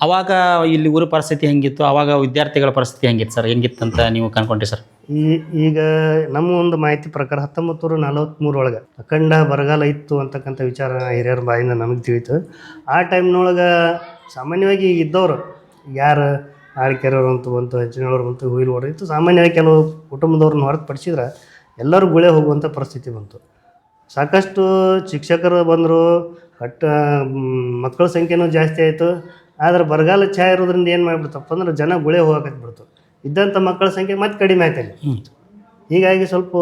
ಅವಾಗ ಇಲ್ಲಿ ಊರ ಪರಿಸ್ಥಿತಿ ಹೆಂಗಿತ್ತು? ಅವಾಗ ವಿದ್ಯಾರ್ಥಿಗಳ ಪರಿಸ್ಥಿತಿ ಹೆಂಗಿತ್ತು ಸರ್? ಹೆಂಗಿತ್ತಂತ ನೀವು ಕನ್ಕೊಂಡ್ರಿ ಸರ್? ಈ, ಈಗ ನಮ್ಮ ಒಂದು ಮಾಹಿತಿ ಪ್ರಕಾರ ಹತ್ತೊಂಬತ್ತು ನೂರ ನಲವತ್ತ್ಮೂರೊಳಗೆ ಅಖಂಡ ಬರಗಾಲ ಇತ್ತು ಅಂತಕ್ಕಂಥ ವಿಚಾರ ಹಿರಿಯರ ಬಾಯಿಂದ ನಮಗೆ ತಿಳಿತು. ಆ ಟೈಮ್ನೊಳಗೆ ಸಾಮಾನ್ಯವಾಗಿ ಇದ್ದವರು, ಯಾರು ಆಳ್ಕೆರೆಯವರು ಅಂತ ಬಂತು, ಹೆಚ್ಚಿನವ್ರು ಬಂತು ಹುಯಿಲ್ವವರು ಇತ್ತು. ಸಾಮಾನ್ಯವಾಗಿ ಕೆಲವು ಕುಟುಂಬದವ್ರನ್ನ ಹೊರತುಪಡಿಸಿದ್ರೆ ಎಲ್ಲರೂ ಗುಳೆ ಹೋಗುವಂಥ ಪರಿಸ್ಥಿತಿ ಬಂತು. ಸಾಕಷ್ಟು ಶಿಕ್ಷಕರು ಬಂದರು ಕಟ್ಟ ಮಕ್ಕಳ ಸಂಖ್ಯೆನೂ ಜಾಸ್ತಿ ಆಯಿತು. ಆದರೆ ಬರಗಾಲ ಛಾಯ ಇರೋದ್ರಿಂದ ಏನು ಮಾಡಿಬಿಡ್ತಪ್ಪ ಅಂದ್ರೆ ಜನ ಗುಳೆ ಹೋಗಕತ್ಬಿಡ್ತು ಇದ್ದಂಥ ಮಕ್ಕಳ ಸಂಖ್ಯೆ ಮತ್ತೆ ಕಡಿಮೆ ಆಯ್ತಲ್ಲಿ. ಹೀಗಾಗಿ ಸ್ವಲ್ಪ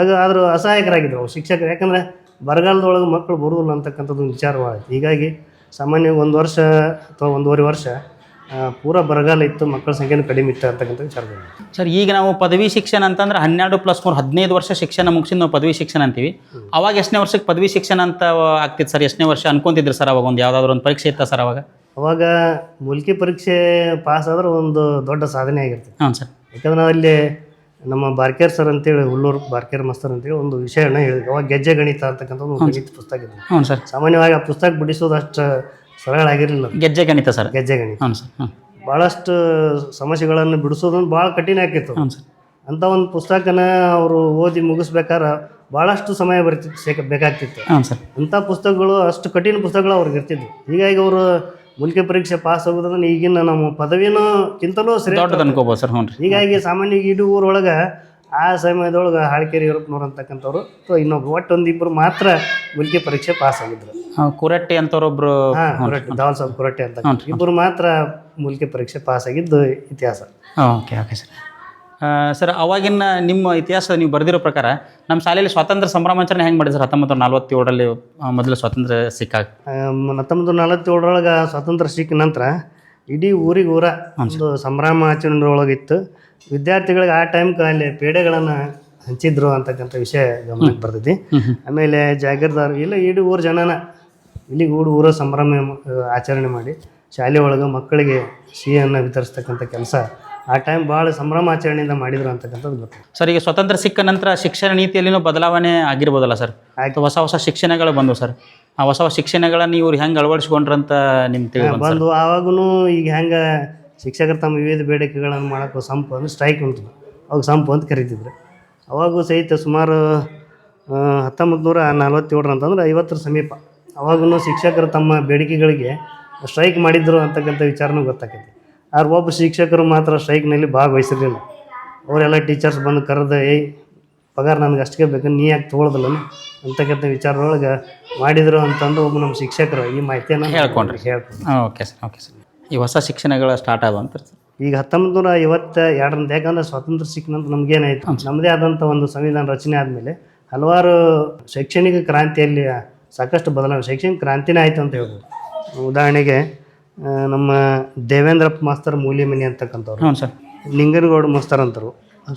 ಆಗ ಆದರೂ ಅಸಹಾಯಕರಾಗಿದ್ರು ಅವ್ರು ಶಿಕ್ಷಕರು. ಯಾಕಂದ್ರೆ ಬರಗಾಲದೊಳಗೆ ಮಕ್ಕಳು ಬರುವುದಿಲ್ಲ ಅಂತಕ್ಕಂಥದ್ದು ಒಂದು ವಿಚಾರ ಹೀಗಾಗಿ ಸಾಮಾನ್ಯ ಒಂದು ವರ್ಷ ಅಥವಾ ಒಂದೂವರೆ ವರ್ಷ ಪೂರ ಬರಗಾಲ ಇತ್ತು ಮಕ್ಕಳ ಸಂಖ್ಯೆನೂ ಕಡಿಮೆ ಇತ್ತು ಅಂತಕ್ಕಂಥ ವಿಚಾರ ಸರ್ ಈಗ ನಾವು ಪದವಿ ಶಿಕ್ಷಣ ಅಂತಂದ್ರೆ ಹನ್ನೆರಡು ಪ್ಲಸ್ ಮೂರು ಹದಿನೈದು ವರ್ಷ ಶಿಕ್ಷಣ ಮುಗಿಸಿ ನಾವು ಪದವಿ ಶಿಕ್ಷಣ ಅಂತೀವಿ. ಅವಾಗ ಎಷ್ಟನೇ ವರ್ಷಕ್ಕೆ ಪದವಿ ಶಿಕ್ಷಣ ಅಂತ ಆಗ್ತಿತ್ತು ಸರ್? ಎಷ್ಟನೇ ವರ್ಷ ಅನ್ಕೊಂತಿದ್ರು ಸರ್ ಅವಾಗ ಒಂದು ಯಾವುದಾದ್ರು ಒಂದು ಪರೀಕ್ಷೆ ಇತ್ತ ಸರ್ ಅವಾಗ? ಅವಾಗ ಮುಲ್ಕಿ ಪರೀಕ್ಷೆ ಪಾಸ್ ಆದ್ರೆ ಒಂದು ದೊಡ್ಡ ಸಾಧನೆ ಆಗಿರ್ತದೆ. ಹಾಂ ಸರ್. ಯಾಕಂದ್ರೆ ಅಲ್ಲಿ ನಮ್ಮ ಬಾರ್ಕೇರ್ ಸರ್ ಅಂತೇಳಿ ಹುಲ್ಲೂರು ಬಾರ್ಕೇರ್ ಮಾಸ್ತರ್ ಅಂತೇಳಿ ಒಂದು ವಿಷಯನ ಹೇಳಿದ್ವಿ ಅವಾಗ ಗೆಜ್ಜೆ ಗಣಿತ ಅಂತಕ್ಕಂಥ ಒಂದು ಗಣಿತ ಪುಸ್ತಕ ಇದೆ ಹ್ಞೂ ಸರ್. ಸಾಮಾನ್ಯವಾಗಿ ಆ ಪುಸ್ತಕ ಬಿಡಿಸೋದು ಅಷ್ಟು ಸರಳ ಆಗಿರಲಿಲ್ಲ ಗೆಜ್ಜೆ ಗಣಿತ ಸರ್. ಗೆಜ್ಜೆ ಗಣಿತ. ಹ್ಞೂ ಸರ್. ಭಾಳಷ್ಟು ಸಮಸ್ಯೆಗಳನ್ನು ಬಿಡಿಸೋದು ಭಾಳ ಕಠಿಣ ಆಕಿತ್ತು ಹ್ಞೂ ಸರ್. ಅಂಥ ಒಂದು ಪುಸ್ತಕನ ಅವರು ಓದಿ ಮುಗಿಸ್ಬೇಕಾದ್ರೆ ಭಾಳಷ್ಟು ಸಮಯ ಬರ್ತಿತ್ತು ಬೇಕಾಗ್ತಿತ್ತು. ಹಾಂ ಸರ್. ಅಂಥ ಪುಸ್ತಕಗಳು ಅಷ್ಟು ಕಠಿಣ ಪುಸ್ತಕಗಳು ಅವ್ರಿಗೆ ಇರ್ತಿದ್ವು. ಹೀಗಾಗಿ ಅವರು ಮೂಲಿಕೆ ಪರೀಕ್ಷೆ ಪಾಸ್ ಆಗೋದ್ರಿಂದ ಈಗಿನ ನಮ್ಮ ಪದವಿನೂ ಕಿಂತಲೂ ಸರಿ ಅನ್ಕೋಬೋದು ಸರ್ ಹ್ಞೂ ರೀ ಹೀಗಾಗಿ ಸಾಮಾನ್ಯವಾಗಿ ಇಡೀ ಊರೊಳಗೆ ಆ ಸಮಯದೊಳಗೆ ಹಾಳ್ಕೇರಿ ಯುರೋಪ್ನವ್ರು ಅಂತಕ್ಕಂಥವ್ರು ಅಥವಾ ಇನ್ನೊಬ್ರು ಒಟ್ಟು ಒಂದಿಬ್ಬರು ಮಾತ್ರ ಮೂಲಿಕೆ ಪರೀಕ್ಷೆ ಪಾಸ್ ಆಗಿದ್ರು. ಕುರಟ್ಟಿ ಅಂತವ್ರೊಬ್ರು ಹಾಂ ಕೊರಟೆ ದಾವಲ್ ಸಾಬ್ ಕುರಟ್ಟೆ ಅಂತ ಇಬ್ಬರು ಮಾತ್ರ ಮುಲ್ಕೆ ಪರೀಕ್ಷೆ ಪಾಸ್ ಆಗಿದ್ದು ಇತಿಹಾಸ. Okay okay sir. ಸರ್ ಅವಾಗಿನ ನಿಮ್ಮ ಇತಿಹಾಸ ನೀವು ಬರೆದಿರೋ ಪ್ರಕಾರ ನಮ್ಮ ಶಾಲೆಯಲ್ಲಿ ಸ್ವಾತಂತ್ರ್ಯ ಸಂಭ್ರಮಾಚರಣೆ ಹೆಂಗೆ ಮಾಡಿದ್ರು? ಸರ್ ಹತ್ತೊಂಬತ್ತು ನೂರ ನಲ್ವತ್ತೇಳರಲ್ಲಿ ಮೊದಲು ಸ್ವಾತಂತ್ರ್ಯ ಸಿಕ್ಕಾಗ. ಹತ್ತೊಂಬತ್ತು ನಲವತ್ತೇಳರೊಳಗೆ ಸ್ವಾತಂತ್ರ್ಯ ಸಿಕ್ಕ ನಂತರ ಇಡೀ ಊರಿಗೆ ಊರ ಒಂದು ಸಂಭ್ರಮ ಆಚರಣೆಯೊಳಗಿತ್ತು ವಿದ್ಯಾರ್ಥಿಗಳಿಗೆ ಆ ಟೈಮ್ಗೆ ಅಲ್ಲಿ ಪೇಡೆಗಳನ್ನು ಹಂಚಿದ್ರು ಅಂತಕ್ಕಂಥ ವಿಷಯ ಗಮನಕ್ಕೆ ಬರ್ತೈತಿ ಆಮೇಲೆ ಜಾಗೀರ್ದಾರ್ ಇಲ್ಲ ಇಡೀ ಊರ ಜನನ ಇಲ್ಲಿ ಊರು ಊರ ಸಂಭ್ರಮ ಆಚರಣೆ ಮಾಡಿ ಶಾಲೆ ಒಳಗೆ ಮಕ್ಕಳಿಗೆ ಸಿಹಿಯನ್ನು ವಿತರಿಸ್ತಕ್ಕಂಥ ಕೆಲಸ ಆ ಟೈಮ್ ಭಾಳ ಸಂಭ್ರಮಾಚರಣೆಯಿಂದ ಮಾಡಿದ್ರು ಅಂತಕ್ಕಂಥದ್ದು ಗೊತ್ತು. ಸರ್ ಈಗ ಸ್ವತಂತ್ರ ಸಿಕ್ಕ ನಂತರ ಶಿಕ್ಷಣ ನೀತಿಯಲ್ಲಿನೂ ಬದಲಾವಣೆ ಆಗಿರ್ಬೋದಲ್ಲ ಸರ್ ಆಯ್ತು. ಹೊಸ ಹೊಸ ಶಿಕ್ಷಣಗಳು ಬಂದವು ಸರ್ ಆ ಹೊಸ ಹೊಸ ಶಿಕ್ಷಣಗಳನ್ನು ಇವ್ರು ಹೆಂಗೆ ಅಳವಡಿಸ್ಕೊಂಡ್ರಂತ ನಿಮ್ಗೆ ತಿಳಿದು ಬಂತು ಬಂದು ಆವಾಗೂ ಈಗ ಹೆಂಗೆ ಶಿಕ್ಷಕರು ತಮ್ಮ ವಿವಿಧ ಬೇಡಿಕೆಗಳನ್ನು ಮಾಡೋಕ್ಕೆ ಸಂಪು ಅಂದ್ರೆ ಸ್ಟ್ರೈಕ್ ಉಂಟು. ಅವಾಗ ಸಂಪು ಅಂತ ಕರಿತಿದ್ರು. ಅವಾಗೂ ಸಹಿತ ಸುಮಾರು ಹತ್ತೊಂಬತ್ತು ನೂರ ನಲ್ವತ್ತೇಳರ ಅಂತಂದ್ರೆ ಐವತ್ತರ ಸಮೀಪ. ಅವಾಗೂ ಶಿಕ್ಷಕರು ತಮ್ಮ ಬೇಡಿಕೆಗಳಿಗೆ ಸ್ಟ್ರೈಕ್ ಮಾಡಿದ್ರು ಅಂತಕ್ಕಂಥ ವಿಚಾರನೂ ಗೊತ್ತಾಕೈತಿ. ಆದ್ರೆ ಒಬ್ಬ ಶಿಕ್ಷಕರು ಮಾತ್ರ ಸ್ಟ್ರೈಕ್ನಲ್ಲಿ ಭಾಗವಹಿಸಿರಲಿಲ್ಲ. ಅವರೆಲ್ಲ ಟೀಚರ್ಸ್ ಬಂದು ಕರೆದು ಏಯ್ ಪಗಾರ ನನಗೆ ಅಷ್ಟಕ್ಕೆ ಬೇಕು ನೀ ಯಾಕೆ ತೊಗೊಳ್ದಲ್ಲ? ಅಂತಕ್ಕಂಥ ವಿಚಾರದೊಳಗೆ ಮಾಡಿದ್ರು ಅಂತಂದು ಒಬ್ಬ ನಮ್ಮ ಶಿಕ್ಷಕರು ಈ ಮಾಹಿತಿಯನ್ನು ಹೇಳ್ಕೊಂಡ್ರಿ. ಹೇಳ್ಕೊಂಡು ಓಕೆ ಸರ್ ಓಕೆ ಸರ್ ಈ ಹೊಸ ಶಿಕ್ಷಣಗಳು ಸ್ಟಾರ್ಟ್ ಆದ ಅಂತ ಈಗ ಹತ್ತೊಂಬತ್ತು ನೂರ ಐವತ್ತ ಎರಡರಿಂದ ಯಾಕಂದ್ರೆ ಸ್ವಾತಂತ್ರ್ಯ ಸಿಕ್ಕ ನಂತರ ನಮಗೇನಾಯ್ತು ನಮ್ಮದೇ ಆದಂಥ ಒಂದು ಸಂವಿಧಾನ ರಚನೆ ಆದಮೇಲೆ ಹಲವಾರು ಶೈಕ್ಷಣಿಕ ಕ್ರಾಂತಿಯಲ್ಲಿ ಸಾಕಷ್ಟು ಬದಲಾವಣೆ ಶೈಕ್ಷಣಿಕ ಕ್ರಾಂತಿನೇ ಆಯಿತು ಅಂತ ಹೇಳ್ಬೋದು. ಉದಾಹರಣೆಗೆ ನಮ್ಮ ದೇವೇಂದ್ರಪ್ಪ ಮಾಸ್ತರ್ ಮೂಲಿಮನಿ ಅಂತಕ್ಕಂಥವ್ರು. ಹ್ಞೂ ಸರ್. ನಿಂಗನಗೌಡ ಮಾಸ್ತರ್ ಅಂತರು.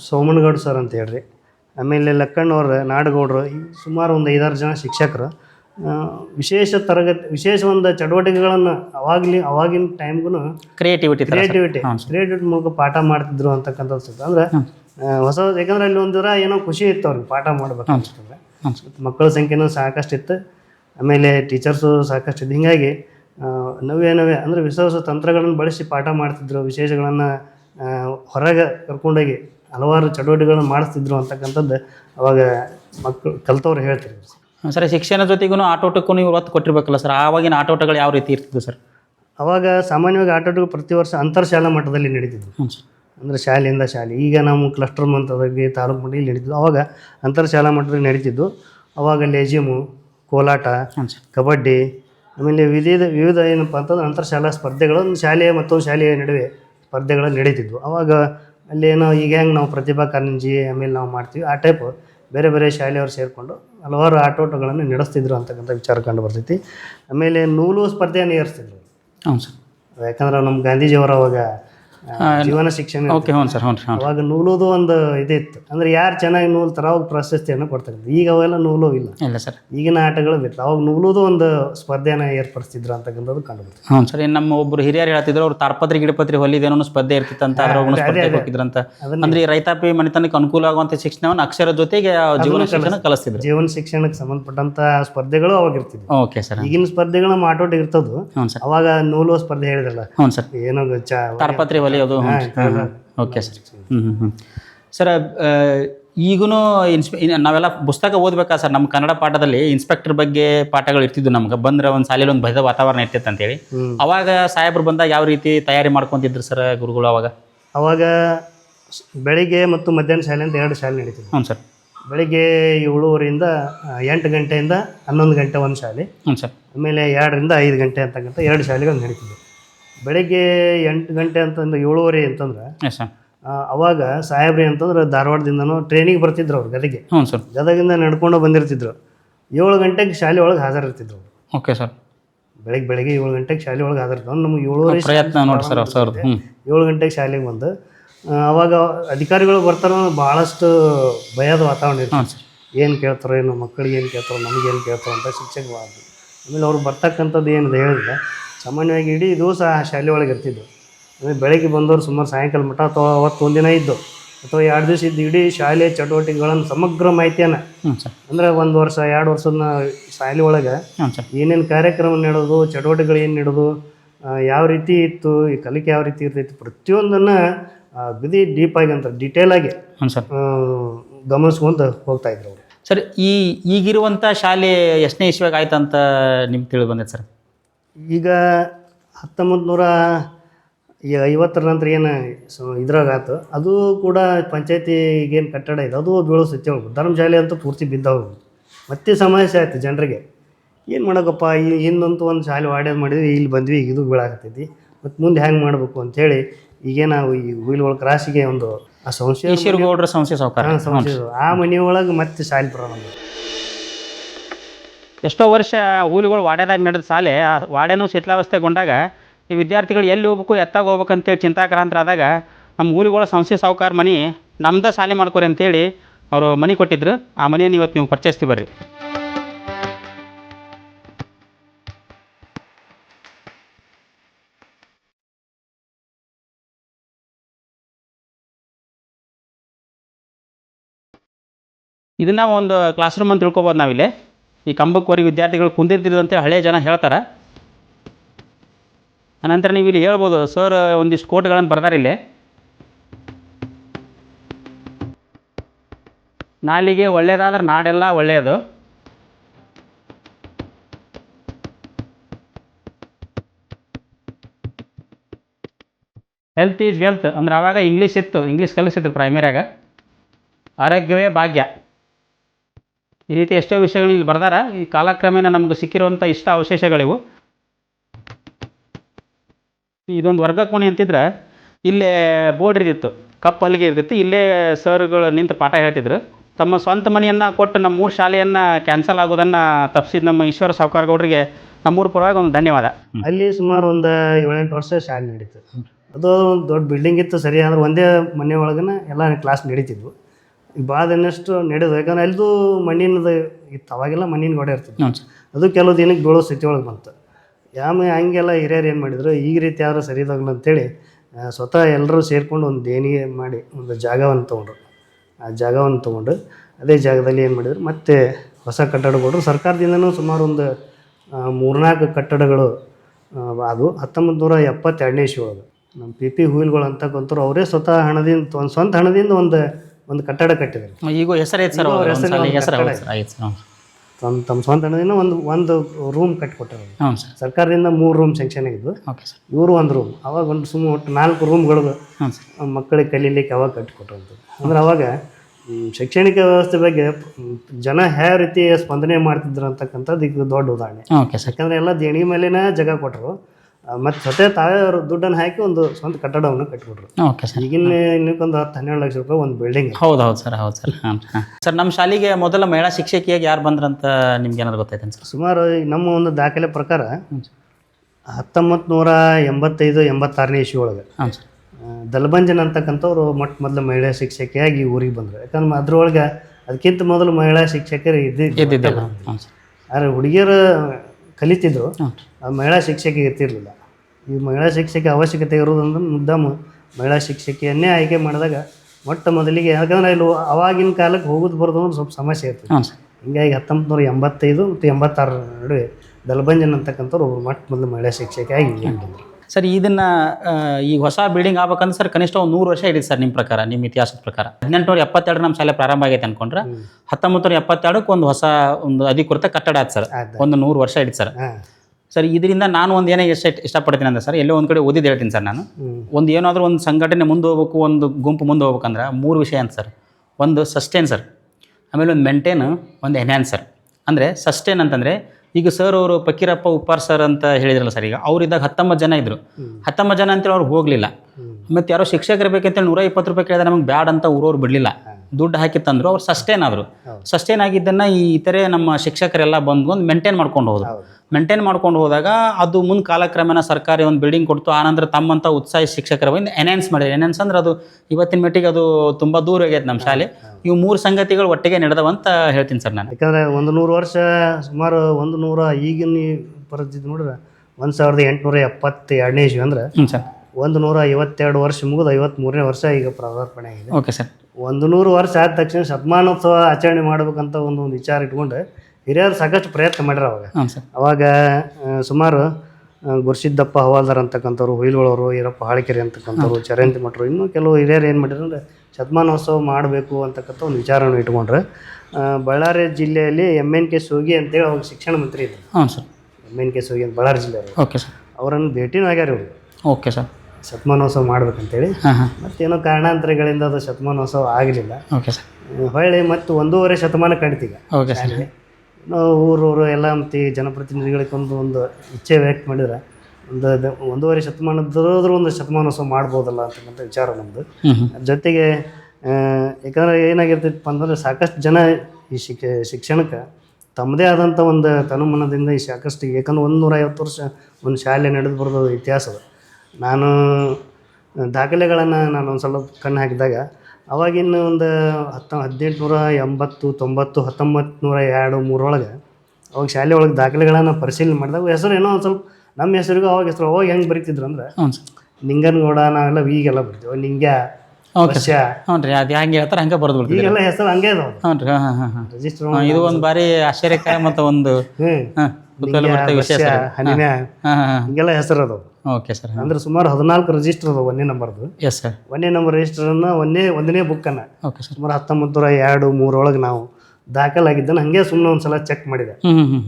ಸೋಮನಗೌಡ ಸರ್ ಅಂತ ಹೇಳ್ರಿ. ಆಮೇಲೆ ಲಕ್ಕಣ್ಣವ್ರು ನಾಡಗೌಡರು ಈ ಸುಮಾರು ಒಂದು ಐದಾರು ಜನ ಶಿಕ್ಷಕರು. ವಿಶೇಷ ತರಗತಿ ವಿಶೇಷ ಒಂದು ಚಟುವಟಿಕೆಗಳನ್ನು ಅವಾಗಲಿ ಅವಾಗಿನ ಟೈಮ್ಗೂ ಕ್ರಿಯೇಟಿವಿಟಿ ಕ್ರಿಯೇಟಿವಿಟಿ ಕ್ರಿಯೇಟಿವಿಟಿ ಮೂಲಕ ಪಾಠ ಮಾಡ್ತಿದ್ರು ಅಂತಕ್ಕಂಥದ್ದು ಸಿಗ್ತದೆ ಅಂದ್ರೆ ಹೊಸ ಯಾಕಂದ್ರೆ ಅಲ್ಲಿ ಒಂದಿರ ಏನೋ ಖುಷಿ ಇತ್ತು ಅವ್ರಿಗೆ ಪಾಠ ಮಾಡ್ಬೇಕು ಅನ್ಸುತ್ತೆ ಮಕ್ಕಳ ಸಂಖ್ಯೆನೂ ಸಾಕಷ್ಟು ಇತ್ತು ಆಮೇಲೆ ಟೀಚರ್ಸು ಸಾಕಷ್ಟು ಇದ್ದು ಹೀಗಾಗಿ ನವ್ಯ ನವ್ಯ ಅಂದರೆ ಹೊಸ ಹೊಸ ತಂತ್ರಗಳನ್ನು ಬಳಸಿ ಪಾಠ ಮಾಡ್ತಿದ್ರು ವಿಶೇಷಗಳನ್ನು ಹೊರಗೆ ಕರ್ಕೊಂಡೋಗಿ ಹಲವಾರು ಚಟುವಟಿಕೆಗಳನ್ನು ಮಾಡಿಸ್ತಿದ್ರು ಅಂತಕ್ಕಂಥದ್ದು ಅವಾಗ ಮಕ್ಕಳು ಕಲ್ತವ್ರು ಹೇಳ್ತಾರೆ ಸರ್ ಶಿಕ್ಷಣ ಜೊತೆಗೂ ಆಟೋಟಕ್ಕೂ ನೀವು ಒತ್ತು ಕೊಟ್ಟಿರ್ಬೇಕಲ್ಲ ಸರ್? ಆವಾಗಿನ ಆಟೋಟಗಳು ಯಾವ ರೀತಿ ಇರ್ತಿದ್ವು ಸರ್? ಅವಾಗ ಸಾಮಾನ್ಯವಾಗಿ ಆಟೋಟಗಳು ಪ್ರತಿ ವರ್ಷ ಅಂತರ್ಶಾಲಾ ಮಟ್ಟದಲ್ಲಿ ನಡೀತಿದ್ವು. ಅಂದರೆ ಶಾಲೆಯಿಂದ ಶಾಲೆ ಈಗ ನಾವು ಕ್ಲಸ್ಟರ್ ಮಟ್ಟದಲ್ಲಿ ತಾಲೂಕು ಮಟ್ಟದಲ್ಲಿ ನಡೀತಿದ್ವು. ಅವಾಗ ಅಂತರ್ಶಾಲಾ ಮಟ್ಟದಲ್ಲಿ ನಡೀತಿದ್ದು ಅವಾಗ ಲೇಜಿಮು ಕೋಲಾಟ ಕಬಡ್ಡಿ ಆಮೇಲೆ ವಿವಿಧ ವಿವಿಧ ಏನಪ್ಪ ಅಂತಂದ್ರೆ ಅಂತರ್ಶಾಲಾ ಸ್ಪರ್ಧೆಗಳು ಒಂದು ಶಾಲೆಯ ಮತ್ತೊಂದು ಶಾಲೆಯ ನಡುವೆ ಸ್ಪರ್ಧೆಗಳು ನಡೀತಿದ್ವು. ಅವಾಗ ಅಲ್ಲಿ ಏನೋ ಈಗ ಹೆಂಗೆ ನಾವು ಪ್ರತಿಭಾ ಕಾರಂಜಿ ಆಮೇಲೆ ನಾವು ಮಾಡ್ತೀವಿ ಆ ಟೈಪ್ ಬೇರೆ ಬೇರೆ ಶಾಲೆಯವರು ಸೇರಿಕೊಂಡು ಹಲವಾರು ಆಟೋಟಗಳನ್ನು ನಡೆಸ್ತಿದ್ರು ಅಂತಕ್ಕಂಥ ವಿಚಾರ ಕಂಡು ಬರ್ತೈತಿ. ಆಮೇಲೆ ನೂಲು ಸ್ಪರ್ಧೆಯನ್ನು ಏರಿಸ್ತಿದ್ರು. ಹ್ಞೂ ಸರ್. ಯಾಕಂದ್ರೆ ನಮ್ಮ ಗಾಂಧೀಜಿಯವರು ಅವಾಗ ಜೀವನ ಶಿಕ್ಷಣ ಓಕೆ ಹ್ಞೂ ಸರ್ ಹ್ಞೂ ರೀ ಅವಾಗ ನೂಲೋದು ಒಂದು ಇದಿತ್ತು. ಅಂದ್ರೆ ಯಾರು ಚೆನ್ನಾಗಿ ನೂಲ್ತಾರ ಅವಾಗ ಪ್ರಶಸ್ತಿಯನ್ನು ಕೊಡ್ತಾರೆ ಈಗ ಅವೆಲ್ಲ ನೂಲು ಇಲ್ಲ. ಇಲ್ಲ ಸರ್. ಈಗಿನ ಆಟಗಳು ಬಿತ್ತು ಅವಾಗ ನೂಲೋದು ಒಂದು ಸ್ಪರ್ಧೆನ ಏರ್ಪಡಿಸ್ತಿದ್ರು ಅಂತಕ್ಕಂಥದ್ದು ಕಂಡು ಬರ್ತದೆ ಹ್ಞೂ ಸರ್ ಇನ್ನು ನಮ್ಮ ಒಬ್ರು ಹಿರಿಯರು ಹೇಳ್ತಿದ್ರು ಅವ್ರು ತಾರ್ಪತ್ರಿ ಗಿಡಪತ್ರಿ ಹೊಲಿದೇನೋ ಸ್ಪರ್ಧೆ ಇರ್ತಿತ್ತಂತ ಅದ್ರೊಳಗೂ ಹೋಗಿದ್ರಂತ. ಅಂದ್ರೆ ಈ ರೈತಾಪಿ ಮನೆತನಕ್ಕೆ ಅನುಕೂಲ ಆಗುವಂತ ಶಿಕ್ಷಣವನ್ನು ಅಕ್ಷರ ಜೊತೆಗೆ ಜೀವನ ಶಿಕ್ಷಣ ಕಲಿಸ್ತಿದ್ರು. ಜೀವನ ಶಿಕ್ಷಣಕ್ಕೆ ಸಂಬಂಧಪಟ್ಟಂತ ಸ್ಪರ್ಧೆಗಳು ಅವಾಗ ಇರ್ತಿದ್ವು. ಓಕೆ ಸರ್ ಈಗಿನ ಸ್ಪರ್ಧೆಗಳು ನಮ್ಮ ಆಟೋಟ ಇರ್ತದ್ದು ಅವಾಗ ನೂಲುವ ಸ್ಪರ್ಧೆ ಹೇಳಿದ್ರಲ್ಲ ಹ್ಞೂ ಸರ್. ಏನೋ ಚಾ ತಾಡ್ಪತ್ರಿ ಅದು? Okay sir. ಹ್ಞೂ ಹ್ಞೂ ಹ್ಞೂ ಸರ್ ಈಗೂ ಇನ್ಸ್ಪೆ ನಾವೆಲ್ಲ ಪುಸ್ತಕ ಓದ್ಬೇಕಾ ಸರ್? ನಮ್ಮ ಕನ್ನಡ ಪಾಠದಲ್ಲಿ ಇನ್ಸ್ಪೆಕ್ಟರ್ ಬಗ್ಗೆ ಪಾಠಗಳು ಇರ್ತಿದ್ವು ನಮ್ಗೆ. ಬಂದ್ರೆ ಒಂದು ಶಾಲೆಯಲ್ಲಿ ಒಂದು ಭಯದ ವಾತಾವರಣ ಇರ್ತಿತ್ತು ಅಂತೇಳಿ. ಅವಾಗ ಸಾಹೇಬ್ರು ಬಂದಾಗ ಯಾವ ರೀತಿ ತಯಾರಿ ಮಾಡ್ಕೊತಿದ್ರು ಸರ್ ಗುರುಗಳು ಅವಾಗ? ಅವಾಗ ಬೆಳಿಗ್ಗೆ ಮತ್ತು ಮಧ್ಯಾಹ್ನ ಶಾಲೆ ಅಂತ ಎರಡು ಶಾಲೆ ನಡೀತಿದ್ವಿ. ಹ್ಞೂ ಸರ್. ಬೆಳಿಗ್ಗೆ ಏಳುವರೆಯಿಂದ ಆ, ಎಂಟು ಗಂಟೆಯಿಂದ ಹನ್ನೊಂದು ಗಂಟೆ ಒಂದು ಶಾಲೆ. ಹ್ಞೂ ಸರ್. ಆಮೇಲೆ ಎರಡರಿಂದ ಐದು ಗಂಟೆ ಅಂತಕ್ಕಂಥ ಎರಡು ಶಾಲೆಗಳು ನಡೀತಿದ್ವು. ಬೆಳಗ್ಗೆ ಎಂಟು ಗಂಟೆ ಅಂತಂದ್ರೆ ಏಳುವರೆ ಅಂತಂದ್ರೆ ಎಸ್ ಸರ್ ಅವಾಗ ಸಾಹೇಬ್ರಿ ಅಂತಂದ್ರೆ ಧಾರವಾಡದಿಂದನೂ ಟ್ರೈನಿಗೆ ಬರ್ತಿದ್ರು ಅವ್ರು ಗದಗೆ. ಹ್ಞೂ ಸರ್ ಗದಗಿಂದ ನಡ್ಕೊಂಡು ಬಂದಿರ್ತಿದ್ರು. ಏಳು ಗಂಟೆಗೆ ಶಾಲೆ ಒಳಗೆ ಹಾಜರಿರ್ತಿದ್ರು ಅವ್ರು. ಓಕೆ ಸರ್ ಬೆಳಗ್ಗೆ ಬೆಳಗ್ಗೆ ಏಳು ಗಂಟೆಗೆ ಶಾಲೆ ಒಳಗೆ ಹಾಜರಿರ್ತಾವೆ ನಮ್ಗೆ ಏಳುವರೆ ಪ್ರಯತ್ನ ನೋಡಿ ಸರ್ ಸರ್ ಹ್ಞೂ. ಏಳು ಗಂಟೆಗೆ ಶಾಲೆಗೆ ಬಂದು ಆ, ಅವಾಗ ಅಧಿಕಾರಿಗಳು ಬರ್ತಾರೋ ಭಾಳಷ್ಟು ಭಯದ ವಾತಾವರಣ ಇರ್ತದೆ ಸರ್ ಏನು ಕೇಳ್ತಾರೋ ಏನು ಮಕ್ಕಳಿಗೆ ಏನು ಕೇಳ್ತಾರೋ ನಮಗೇನು ಕೇಳ್ತಾರೋ ಅಂತ ಶಿಕ್ಷಕವಾದ ಆಮೇಲೆ ಅವ್ರು ಬರ್ತಕ್ಕಂಥದ್ದು ಏನಿದೆ ಹೇಳಿದ್ರೆ ಸಾಮಾನ್ಯವಾಗಿ ಇಡೀ ದಿವಸ ಆ ಶಾಲೆ ಒಳಗೆ ಇರ್ತಿದ್ದು ಅಂದರೆ ಬೆಳಗ್ಗೆ ಬಂದವರು ಸುಮಾರು ಸಾಯಂಕಾಲ ಮಟ್ಟ ಅಥವಾ ಅವತ್ತು ಒಂದಿನ ಇದ್ದು ಅಥವಾ ಎರಡು ದಿವಸ ಇದ್ದು ಇಡೀ ಶಾಲೆ ಚಟುವಟಿಕೆಗಳನ್ನು ಸಮಗ್ರ ಮಾಹಿತಿಯನ್ನು. ಅಂದರೆ ಒಂದು ವರ್ಷ ಎರಡು ವರ್ಷದ ಶಾಲೆ ಒಳಗೆ ಏನೇನು ಕಾರ್ಯಕ್ರಮ ನೀಡೋದು ಚಟುವಟಿಕೆಗಳು ಏನು ನೀಡೋದು ಯಾವ ರೀತಿ ಇತ್ತು ಈ ಕಲಿಕೆ ಯಾವ ರೀತಿ ಇರ್ತೈತಿ ಪ್ರತಿಯೊಂದನ್ನು ಅಗದಿ ಡೀಪಾಗಿ ಅಂತ ಡಿಟೇಲಾಗಿ ಗಮನಿಸ್ಕೊಂತ ಹೋಗ್ತಾ ಇದ್ರು ಸರ್ ಈ ಈಗಿರುವಂಥ ಶಾಲೆ ಎಷ್ಟನೇ ಇಶ್ವಾಗ ಆಯ್ತು ಅಂತ ನಿಮ್ಗೆ ತಿಳಿದು ಬಂದೈತೆ ಸರ್? ಈಗ ಹತ್ತೊಂಬತ್ತು ನೂರ ಈ ಐವತ್ತರ ನಂತರ ಏನು ಸೊ ಇದ್ರಾಗ ಆಯ್ತು ಅದು ಕೂಡ ಪಂಚಾಯತಿ ಈಗೇನು ಕಟ್ಟಡ ಇದೆ ಅದು ಬೀಳೋ ಸತ್ಯ ಹೋಗ್ಬೋದು ಧರ್ಮಶಾಲೆ ಅಂತೂ ಪೂರ್ತಿ ಬಿದ್ದವು. ಮತ್ತೆ ಸಮಸ್ಯೆ ಆಯ್ತು ಜನರಿಗೆ. ಏನು ಮಾಡೋಕಪ್ಪ ಈ ಹಿಂದಂತೂ ಒಂದು ಶಾಲೆ ವಾಡ್ಯದ ಮಾಡಿದ್ವಿ ಇಲ್ಲಿ ಬಂದ್ವಿ ಈಗ ಇದು ಬೀಳಾಕತ್ತೈತಿ. ಮತ್ತು ಮುಂದೆ ಹೆಂಗೆ ಮಾಡಬೇಕು ಅಂಥೇಳಿ ಈಗೇನು ಈ ಹುಯಿಲ್ಗಳ ಕ್ರಾಸಿಗೆ ಒಂದು ಆ ಸಂಶಯ ಸಂಶಯ. ಆ ಮನೆಯೊಳಗೆ ಮತ್ತೆ ಶಾಲೆ ಪ್ರಾರಂಭ. ಎಷ್ಟೋ ವರ್ಷ ಊರುಗಳು ವಾಡ್ಯದಾಗ ನಡೆದ ಶಾಲೆ ಆ ವಾಡ್ಯನೂ ಶಿಥಿಲಾವಸ್ಥೆಗೊಂಡಾಗ ಈ ವಿದ್ಯಾರ್ಥಿಗಳು ಎಲ್ಲಿ ಹೋಗ್ಬೇಕು, ಎತ್ತಾಗ ಹೋಗ್ಬೇಕು ಅಂತೇಳಿ ಚಿಂತಾಕ್ರಾಂತರಾದಾಗ ನಮ್ಮ ಊರುಗಳ ಸಂಸ್ಥೆ ಸಾಹುಕಾರ ಮನೆ ನಮ್ದ ಶಾಲೆ ಮಾಡ್ಕೊರಿ ಅಂತೇಳಿ ಅವರು ಮನೆ ಕೊಟ್ಟಿದ್ರು. ಆ ಮನೆಯನ್ನು ಇವತ್ತು ನೀವು ಪರ್ಚೇಸ್ತಿ ಬರ್ರಿ. ಇದನ್ನ ಒಂದು ಕ್ಲಾಸ್ ರೂಮ್ ಅಂತ ತಿಳ್ಕೊಬೋದು ನಾವಿಲ್ಲಿ. ಈ ಕಂಬಕ್ಕೋರಿ ವಿದ್ಯಾರ್ಥಿಗಳು ಕುಂದಿರ್ತಿದ್ದಂತೆ ಹಳೆಯ ಜನ ಹೇಳ್ತಾರೆ. ಅನಂತರ ನೀವು ಇಲ್ಲಿ ಹೇಳ್ಬೋದು, ಸರ್, ಒಂದಿಷ್ಟು ಕೋಟ್ಗಳನ್ನು ಬರ್ತಾರೆ ಇಲ್ಲಿ. ನಾಲಿಗೆ ಒಳ್ಳೆಯದಾದ್ರೆ ನಾಡೆಲ್ಲ ಒಳ್ಳೆಯದು ಹೆಲ್ತ್ ಈಸ್ ವೆಲ್ತ್ ಅಂದ್ರೆ ಆವಾಗ ಇಂಗ್ಲೀಷ್ ಇತ್ತು ಇಂಗ್ಲೀಷ್ ಕಲಿಸಿದ್ರು ಪ್ರೈಮರಿಯಾಗ ಆರೋಗ್ಯವೇ ಭಾಗ್ಯ. ಈ ರೀತಿ ಎಷ್ಟೋ ವಿಷಯಗಳು ಇಲ್ಲಿ ಬರ್ದಾರ. ಈ ಕಾಲಕ್ರಮೇಣ ನಮ್ಗೆ ಸಿಕ್ಕಿರುವಂಥ ಇಷ್ಟ ಅವಶೇಷಗಳಿವು. ಇದೊಂದು ವರ್ಗ ಕೋಣೆ ಅಂತಿದ್ರೆ, ಇಲ್ಲೇ ಬೋರ್ಡ್ ಇರ್ತಿತ್ತು, ಕಪ್ ಅಲ್ಲಿಗೆ ಇರ್ತಿತ್ತು. ಇಲ್ಲೇ ಸರ್ಗಳು ನಿಂತು ಪಾಠ ಹೇಳ್ತಿದ್ರು. ತಮ್ಮ ಸ್ವಂತ ಮನೆಯನ್ನು ಕೊಟ್ಟು ನಮ್ಮ ಮೂರು ಶಾಲೆಯನ್ನು ಕ್ಯಾನ್ಸಲ್ ಆಗೋದನ್ನು ತಪ್ಪಿಸಿದ ನಮ್ಮ ಈಶ್ವರ ಸಾವುಕಾರ ಗೌಡರಿಗೆ ನಮ್ಮೂರ ಪರವಾಗಿ ಒಂದು ಧನ್ಯವಾದ. ಅಲ್ಲಿ ಸುಮಾರು ಒಂದು ಏಳೆಂಟು ವರ್ಷ ಶಾಲೆ ನಡೀತು. ಅದು ದೊಡ್ಡ ಬಿಲ್ಡಿಂಗ್ ಇತ್ತು ಸರಿ ಅಂದ್ರೆ ಒಂದೇ ಮನೆ ಎಲ್ಲ ಕ್ಲಾಸ್ ನಡೀತಿದ್ವು. ಭಾಳ ದಿನಷ್ಟು ನಡೆದು. ಯಾಕಂದ್ರೆ ಅಲ್ಲಿದು ಮಣ್ಣಿನದು ಇತ್ತು. ಅವಾಗೆಲ್ಲ ಮಣ್ಣಿನ ಗೋಡೆ ಇರ್ತದೆ. ಹ್ಞೂ ಸರ್. ಅದು ಕೆಲವು ದಿನಕ್ಕೆ ಬೀಳೋ ಸ್ಥಿತಿ ಒಳಗೆ ಬಂತು. ಯಾಮ ಹಂಗೆಲ್ಲ ಹಿರಿಯರು ಏನು ಮಾಡಿದ್ರು ಈಗ ರೀತಿ ಯಾರು ಸರಿ ಇದಾಗಲ್ಲ ಅಂತೇಳಿ ಆ, ಸ್ವತಃ ಎಲ್ಲರೂ ಸೇರಿಕೊಂಡು ಒಂದು ದೇಣಿಗೆ ಮಾಡಿ ಒಂದು ಜಾಗವನ್ನು ತೊಗೊಂಡ್ರು. ಆ ಜಾಗವನ್ನು ತೊಗೊಂಡು ಅದೇ ಜಾಗದಲ್ಲಿ ಏನು ಮಾಡಿದ್ರು ಮತ್ತೆ ಹೊಸ ಕಟ್ಟಡ ಕೊಟ್ಟರು ಸರ್ಕಾರದಿಂದನೂ ಸುಮಾರು ಒಂದು ಆ, ಮೂರ್ನಾಲ್ಕು ಕಟ್ಟಡಗಳು ಆ, ಅದು ಹತ್ತೊಂಬತ್ತು ನೂರ ಎಪ್ಪತ್ತೆರಡನೇ ಇಸ್ವಿ ಒಳಗೆ ನಮ್ಮ ಪಿ ಪಿ ಅಂತ ಅಂತಕ್ಕಂಥವ್ರು ಅವರೇ ಸ್ವತಃ ಹಣದಿಂದ ಒಂದು ಸ್ವಂತ ಹಣದಿಂದ ಒಂದು ಒಂದು ಕಟ್ಟಡ ಕಟ್ಟಿದ್ದಾರೆ. ಈಗ ಹೆಸರು ಐತೆ ಸರ್ ಅವ್ರ ಅವ್ರ ಒಂದು ಹೆಸರು ಕಟ್ಟಡ ಆಯ್ತು ಸರ್ ತಮ್ಮ ತಮ್ಮ ಸ್ವಂತ ಹಣದಿಂದ ಒಂದು ಒಂದು ರೂಮ್ ಕಟ್ಟಿಕೊಟ್ಟಾರೆ ಹ್ಞೂ ಸರ್. ಸರ್ಕಾರದಿಂದ ಮೂರು ರೂಮ್ ಸೆಂಕ್ಷನ್ ಆಗಿದ್ವು ಓಕೆ ಸರ್. ಇವರು ಒಂದು ರೂಮ್ ಅವಾಗ ಒಂದು ಸುಮ್ಮ ಒಟ್ಟು ನಾಲ್ಕು ರೂಮ್ಗಳು ಹ್ಞೂ ಸರ್. ಮಕ್ಕಳಿಗೆ ಕಲೀಲಿಕ್ಕೆ ಅವಾಗ ಕೊಟ್ಟರು ಅಂದ್ರೆ ಅವಾಗ ಶೈಕ್ಷಣಿಕ ವ್ಯವಸ್ಥೆ ಬಗ್ಗೆ ಜನ ಯಾವ ರೀತಿ ಸ್ಪಂದನೆ ಮಾಡ್ತಿದ್ರು ಅಂತಕ್ಕಂಥದ್ದು ಈಗ ದೊಡ್ಡ ಉದಾಹರಣೆ. ಯಾಕಂದ್ರೆ ಎಲ್ಲ ದೇಣಿ ಮೇಲೆನೇ ಜಾಗ ಕೊಟ್ಟರು ಮತ್ತು ಜೊತೆ ತಾವೇ ಅವರು ದುಡ್ಡನ್ನು ಹಾಕಿ ಒಂದು ಸ್ವಂತ ಕಟ್ಟಡವನ್ನು ಕಟ್ಬಿಟ್ರು. ಓಕೆ ಸರ್ ಈಗಿನ ಇನ್ನಕ್ಕೊಂದು ಹತ್ತು ಹನ್ನೆರಡು ಲಕ್ಷ ರೂಪಾಯಿ ಒಂದು ಬಿಲ್ಡಿಂಗ್ ಹೌದು ಹೌದು ಸರ್ ಹೌದು ಸರ್ ಹಾಂ ಹಾಂ. ಸರ್ ನಮ್ಮ ಶಾಲೆಗೆ ಮೊದಲ ಮಹಿಳಾ ಶಿಕ್ಷಕಿಯಾಗಿ ಯಾರು ಬಂದ್ರಂತ ನಿಮ್ಗೆ ಏನಾದ್ರು ಗೊತ್ತಾಯ್ತು ಸರ್ ಸುಮಾರು ಈ ನಮ್ಮ ಒಂದು ದಾಖಲೆ ಪ್ರಕಾರ ಹತ್ತೊಂಬತ್ತು ನೂರ ಎಂಬತ್ತೈದು ಎಂಬತ್ತಾರನೇ ಇಶ್ಯೂ ಒಳಗೆ. ಹಾಂ ಸರ್ ಆ, ದಲ್ಬಂಜನ್ ಅಂತಕ್ಕಂಥವ್ರು ಮೊಟ್ಟ ಮೊದಲ ಮಹಿಳಾ ಶಿಕ್ಷಕಿಯಾಗಿ ಈ ಊರಿಗೆ ಬಂದರು. ಯಾಕಂದ್ರೆ ಅದ್ರೊಳಗೆ ಅದಕ್ಕಿಂತ ಮೊದಲು ಮಹಿಳಾ ಶಿಕ್ಷಕರು ಇದ್ದಿದ್ದು ಇದ್ದಿದ್ದಿಲ್ಲ. ಸರ್ ಆದರೆ ಹುಡುಗಿಯರು ಕಲಿತಿದ್ರು ಆ ಮಹಿಳಾ ಶಿಕ್ಷಕಿ ಇರ್ತಿರ್ಲಿಲ್ಲ. ಈ ಮಹಿಳಾ ಶಿಕ್ಷಕಿ ಅವಶ್ಯಕತೆ ಇರೋದಂದ್ರೆ ಮುದ್ದಾಮು. ಮಹಿಳಾ ಶಿಕ್ಷಕಿಯನ್ನೇ ಆಯ್ಕೆ ಮಾಡಿದಾಗ ಮೊಟ್ಟ ಮೊದಲಿಗೆ ಯಾಕಂದ್ರೆ ಇಲ್ಲಿ ಅವಾಗಿನ ಕಾಲಕ್ಕೆ ಹೋಗೋದು ಬರೋದು ಅಂದ್ರೆ ಸ್ವಲ್ಪ ಸಮಸ್ಯೆ ಇರ್ತದೆ. ಹಿಂಗಾಗಿ ಹತ್ತೊಂಬತ್ತು ನೂರ ಎಂಬತ್ತೈದು ಮತ್ತು ಎಂಬತ್ತಾರರ ನಡುವೆ ದಲ್ಬಂಜನ್ ಅಂತಕ್ಕಂಥವ್ರು ಒಬ್ಬರು ಮೊಟ್ಟ ಮೊದಲು ಮಹಿಳಾ ಶಿಕ್ಷಕಿಯಾಗಿ ಊರಿಗೆ ಬಂದರು ಸರ್ ಇದನ್ನ ಈ ಹೊಸ ಬಿಲ್ಡಿಂಗ್ ಆಗ್ಬೇಕಂದ್ರೆ ಸರ್ ಕನಿಷ್ಠ ಒಂದು ನೂರು ವರ್ಷ ಹಿಡಿದು ಸರ್ ನಿಮ್ಮ ಪ್ರಕಾರ ನಿಮ್ಮ ಇತಿಹಾಸದ ಪ್ರಕಾರ. ಹದಿನೆಂಟುನೂರ ಎಪ್ಪತ್ತೆರಡು ನಮ್ಮ ಶಾಲೆ ಪ್ರಾರಂಭ ಆಗೈತೆ ಅನ್ಕೊಂಡ್ರೆ ಹತ್ತೊಂಬತ್ತು ನೂರ ಎಪ್ಪತ್ತೆರಡಕ್ಕೆ ಒಂದು ಹೊಸ ಒಂದು ಅಧಿಕೃತ ಕಟ್ಟಡ ಆಯ್ತು ಸರ್. ಒಂದು ನೂರು ವರ್ಷ ಹಿಡಿದು ಸರ್. ಸರ್ ಇದರಿಂದ ನಾನು ಒಂದು ಏನೇ ಇಷ್ಟ ಇಷ್ಟಪಡ್ತೀನಿ ಅಂದ್ರೆ ಸರ್ ಎಲ್ಲೋ ಒಂದು ಕಡೆ ಓದಿದ್ದು ಹೇಳ್ತೀನಿ ಸರ್ ನಾನು. ಒಂದು ಏನಾದರೂ ಒಂದು ಸಂಘಟನೆ ಮುಂದೆ ಹೋಗ್ಬೇಕು ಒಂದು ಗುಂಪು ಮುಂದೆ ಹೋಗ್ಬೇಕಂದ್ರೆ ಮೂರು ವಿಷಯ ಅಂತ ಸರ್. ಒಂದು ಸಸ್ಟೇನ್ ಸರ್. ಆಮೇಲೆ ಒಂದು ಮೆಂಟೇನ್ ಒಂದು ಎನ್ಹ್ಯಾನ್ಸ್ ಸರ್. ಅಂದರೆ ಸಸ್ಟೇನ್ ಅಂತಂದರೆ ಈಗ ಸರ್ ಅವರು ಫಕೀರಪ್ಪ ಉಪ್ಪಾರ್ ಸರ್ ಅಂತ ಹೇಳಿದ್ರಲ್ಲ ಸರ್ ಈಗ ಅವರಿದ್ದಾಗ ಹತ್ತೊಂಬತ್ತು ಜನ ಇದ್ದರು ಹತ್ತೊಂಬತ್ತು ಜನ ಅಂತೇಳಿ ಅವ್ರು ಹೋಗಲಿಲ್ಲ. ಮತ್ತು ಯಾರೋ ಶಿಕ್ಷಕರು ಬೇಕಂತೇಳಿ ನೂರ ಇಪ್ಪತ್ತು ರೂಪಾಯಿ ಕೇಳಿದ್ರೆ ನಮಗೆ ಬ್ಯಾಡ್ ಅಂತ ಊರವ್ರು ಬಿಡಲಿಲ್ಲ. ದುಡ್ಡು ಹಾಕಿ ತಂದರು ಅವ್ರು ಸಸ್ಟೈನ್ ಆದರು. ಸಸ್ಟೈನ್ ಆಗಿದ್ದನ್ನು ಈ ಇತರೆ ನಮ್ಮ ಶಿಕ್ಷಕರೆಲ್ಲ ಬಂದು ಮೇಂಟೈನ್ ಮಾಡ್ಕೊಂಡು ಹೋದ್ರು. ಹೌದು. ಮೇಂಟೈನ್ ಮಾಡ್ಕೊಂಡು ಹೋದಾಗ ಅದು ಮುಂದೆ ಕಾಲಕ್ರಮೇಣ ಸರ್ಕಾರಿ ಒಂದು ಬಿಲ್ಡಿಂಗ್ ಕೊಡ್ತು ಆನಂತರ ತಮ್ಮಂಥ ಉತ್ಸಾಹಿ ಶಿಕ್ಷಕರ ಬಂದು ಎನ್ಹಾನ್ಸ್ ಮಾಡಿದ್ರು. ಎನ್ಹಾನ್ಸ್ ಅಂದ್ರೆ ಅದು ಇವತ್ತಿನ ಮಟ್ಟಿಗೆ ಅದು ತುಂಬ ದೂರ ಆಗೈತೆ ನಮ್ಮ ಶಾಲೆ. ಇವು ಮೂರು ಸಂಗತಿಗಳು ಒಟ್ಟಿಗೆ ನಡೆದವಂತ ಹೇಳ್ತೀನಿ ಸರ್ ನಾನು. ಯಾಕಂದರೆ ಒಂದು ನೂರು ವರ್ಷ ಸುಮಾರು ಒಂದು ನೂರ ಈಗಿನ ಪರಿಸ್ಥಿತಿ ನೋಡಿದ್ರೆ ಒಂದು ಸಾವಿರದ ಎಂಟುನೂರ ಎಪ್ಪತ್ತ ಎರಡನೇ ಇಸ್ವಿ ಅಂದ್ರೆ ಹ್ಞೂ ಸರ್. ಒಂದು ನೂರ ಐವತ್ತೆರಡು ವರ್ಷ ಮುಗಿದು ಐವತ್ತ್ಮೂರನೇ ವರ್ಷ ಈಗ ಪ್ರಾರಂಭಣೆ ಆಗಿದೆ. ಓಕೆ ಸರ್ ಒಂದು ನೂರು ವರ್ಷ ಆದ ತಕ್ಷಣ ಶತಮಾನೋತ್ಸವ ಆಚರಣೆ ಮಾಡ್ಬೇಕಂತ ಒಂದು ಒಂದು ವಿಚಾರ ಇಟ್ಕೊಂಡು ಹಿರಿಯರು ಸಾಕಷ್ಟು ಪ್ರಯತ್ನ ಮಾಡ್ಯಾರ ಅವಾಗ. ಸರ್ ಅವಾಗ ಆ, ಸುಮಾರು ಗುರ್ಸಿದ್ದಪ್ಪ ಗುರುಸಿದ್ದಪ್ಪ ಹವಾಲ್ದಾರ್ ಅಂತಕ್ಕಂಥವ್ರು ಹುಯಿಲ್ಗಳವರು ಈರಪ್ಪ ಹಾಳಿಕೆರೆ ಅಂತಕ್ಕಂಥವ್ರು ಚರಂತಿ ಮಠರು ಇನ್ನೂ ಕೆಲವು ಹಿರಿಯರು ಏನು ಮಾಡಿದ್ರು ಅಂದರೆ ಶತಮಾನೋತ್ಸವ ಮಾಡಬೇಕು ಅಂತಕ್ಕಂಥ ಒಂದು ವಿಚಾರವನ್ನು ಇಟ್ಕೊಂಡ್ರೆ. ಆ, ಬಳ್ಳಾರಿ ಜಿಲ್ಲೆಯಲ್ಲಿ ಎಂ ಎನ್ ಕೆ ಸೋಗಿ ಅಂತೇಳಿ ಅವಾಗ ಶಿಕ್ಷಣ ಮಂತ್ರಿ ಇದ್ದರು ಹಾಂ sir M N K Sogi ಅಂತ ಬಳ್ಳಾರಿ ಜಿಲ್ಲೆಯವರು. ಓಕೆ ಸರ್ ಅವರನ್ನು ಭೇಟಿನೂ ಆಗ್ಯಾರ ಇವರು. ಓಕೆ ಸರ್ ಶತಮಾನೋತ್ಸವ ಮಾಡ್ಬೇಕಂತೇಳಿ. ಮತ್ತೇನೋ ಕಾರಣಾಂತರಗಳಿಂದ ಅದು ಶತಮಾನೋತ್ಸವ ಆಗಲಿಲ್ಲ. Okay sir. ಹೊಳ್ಳಿ ಮತ್ತು ಒಂದೂವರೆ ಶತಮಾನ ಸರ್. ನಾವು ಊರೂರು ಎಲ್ಲ ಮತ್ತು ಜನಪ್ರತಿನಿಧಿಗಳಿಗೊಂದು ಒಂದು ಇಚ್ಛೆ ವ್ಯಕ್ತ ಮಾಡಿದ್ರೆ ಒಂದು ಒಂದೂವರೆ ಶತಮಾನದಾದ್ರೂ ಒಂದು ಶತಮಾನೋತ್ಸವ ಮಾಡ್ಬೋದಲ್ಲ ಅಂತಕ್ಕಂಥ ವಿಚಾರ ನಮ್ಮದು ಜೊತೆಗೆ ಯಾಕಂದ್ರೆ ಏನಾಗಿರ್ತೈತಪ್ಪ ಅಂತಂದ್ರೆ ಸಾಕಷ್ಟು ಜನ ಈ ಶಿಕ್ ಶಿಕ್ಷಣಕ್ಕೆ ತಮ್ಮದೇ ಆದಂಥ ಒಂದು ತನುಮನದಿಂದ ಈ ಸಾಕಷ್ಟು ಯಾಕಂದ್ರೆ ಒಂದು ನೂರೈವತ್ತು ವರ್ಷ ಒಂದು ಶಾಲೆ ನಡೆದು ಬರೋದು ಇತಿಹಾಸ ಅದು. ನಾನು ದಾಖಲೆಗಳನ್ನು ನಾನು ಒಂದು ಸ್ವಲ್ಪ ಕಣ್ಣು ಹಾಕಿದಾಗ ಅವಾಗಿನ ಒಂದು ಹತ್ತ ಹದಿನೆಂಟುನೂರ ಎಂಬತ್ತು ತೊಂಬತ್ತು ಹತ್ತೊಂಬತ್ತು ನೂರ ಎರಡು ಮೂರೊಳಗೆ ಅವಾಗ ಶಾಲೆ ಒಳಗೆ ದಾಖಲೆಗಳನ್ನು ಪರಿಶೀಲನೆ ಮಾಡಿದಾಗ ಹೆಸರು ಏನೋ ಒಂದು ಸ್ವಲ್ಪ ನಮ್ಮ ಹೆಸರಿಗೂ ಅವಾಗ ಹೆಸರು ಅವಾಗ ಹೆಂಗೆ ಬರೀತಿದ್ರು ಅಂದ್ರೆ ನಿಂಗನ್ಗೌಡ ನಾವೆಲ್ಲ ಈಗೆಲ್ಲ ಬರ್ತೀವಿ ನಿಂಗೆ ಓಕೆ ಹ್ಞೂ ರೀ ಅದು ಹೆಂಗೆ ಹೇಳ್ತಾರೆ ಹಂಗೆ ಬರೆದು ಬಿಡ್ತೀವಿ ಈಗೆಲ್ಲ ಹೆಸರು ಹಂಗೆ ಅದಾವ. ಹ್ಞೂ ರೀ ಹಾಂ ಹಾಂ ಹಾಂ ರಿಜಿಸ್ಟರ್ ಇದು ಒಂದು ಬಾರಿ ಆಶ್ಚರ್ಯಕರ ಮತ್ತು ಒಂದು ಹ್ಞೂ ಹಾಂ ಹಾಂ ಹನಿಮ್ಯಾ ಹಾಂ ಹಾಂ ಹಿಂಗೆಲ್ಲ ಹೆಸರು ಅದಾವೆ. ಓಕೆ ಸರ್ ಅಂದ್ರೆ ಸುಮಾರು ಹದಿನಾಲ್ಕು ರಿಜಿಸ್ಟರ್ ಅದಾವ ಒಂದೇ ನಂಬರ್ದು ಎಸ್ ಸರ್ ಒಂದೇ ನಂಬರ್ ರಿಜಿಸ್ಟರನ್ನು ಒಂದೇ ಒಂದನೇ ಬುಕ್ಕನ್ನು ಓಕೆ ಸರ್ ಸುಮಾರು ಹತ್ತೊಂಬತ್ತು ನೂರ ಎರಡು ಮೂರೊಳಗೆ ನಾವು ದಾಖಲಾಗಿದ್ದನ್ನು ಹಂಗೆ ಸುಮ್ಮನೆ ಒಂದು ಸಲ ಚೆಕ್ ಮಾಡಿದೆ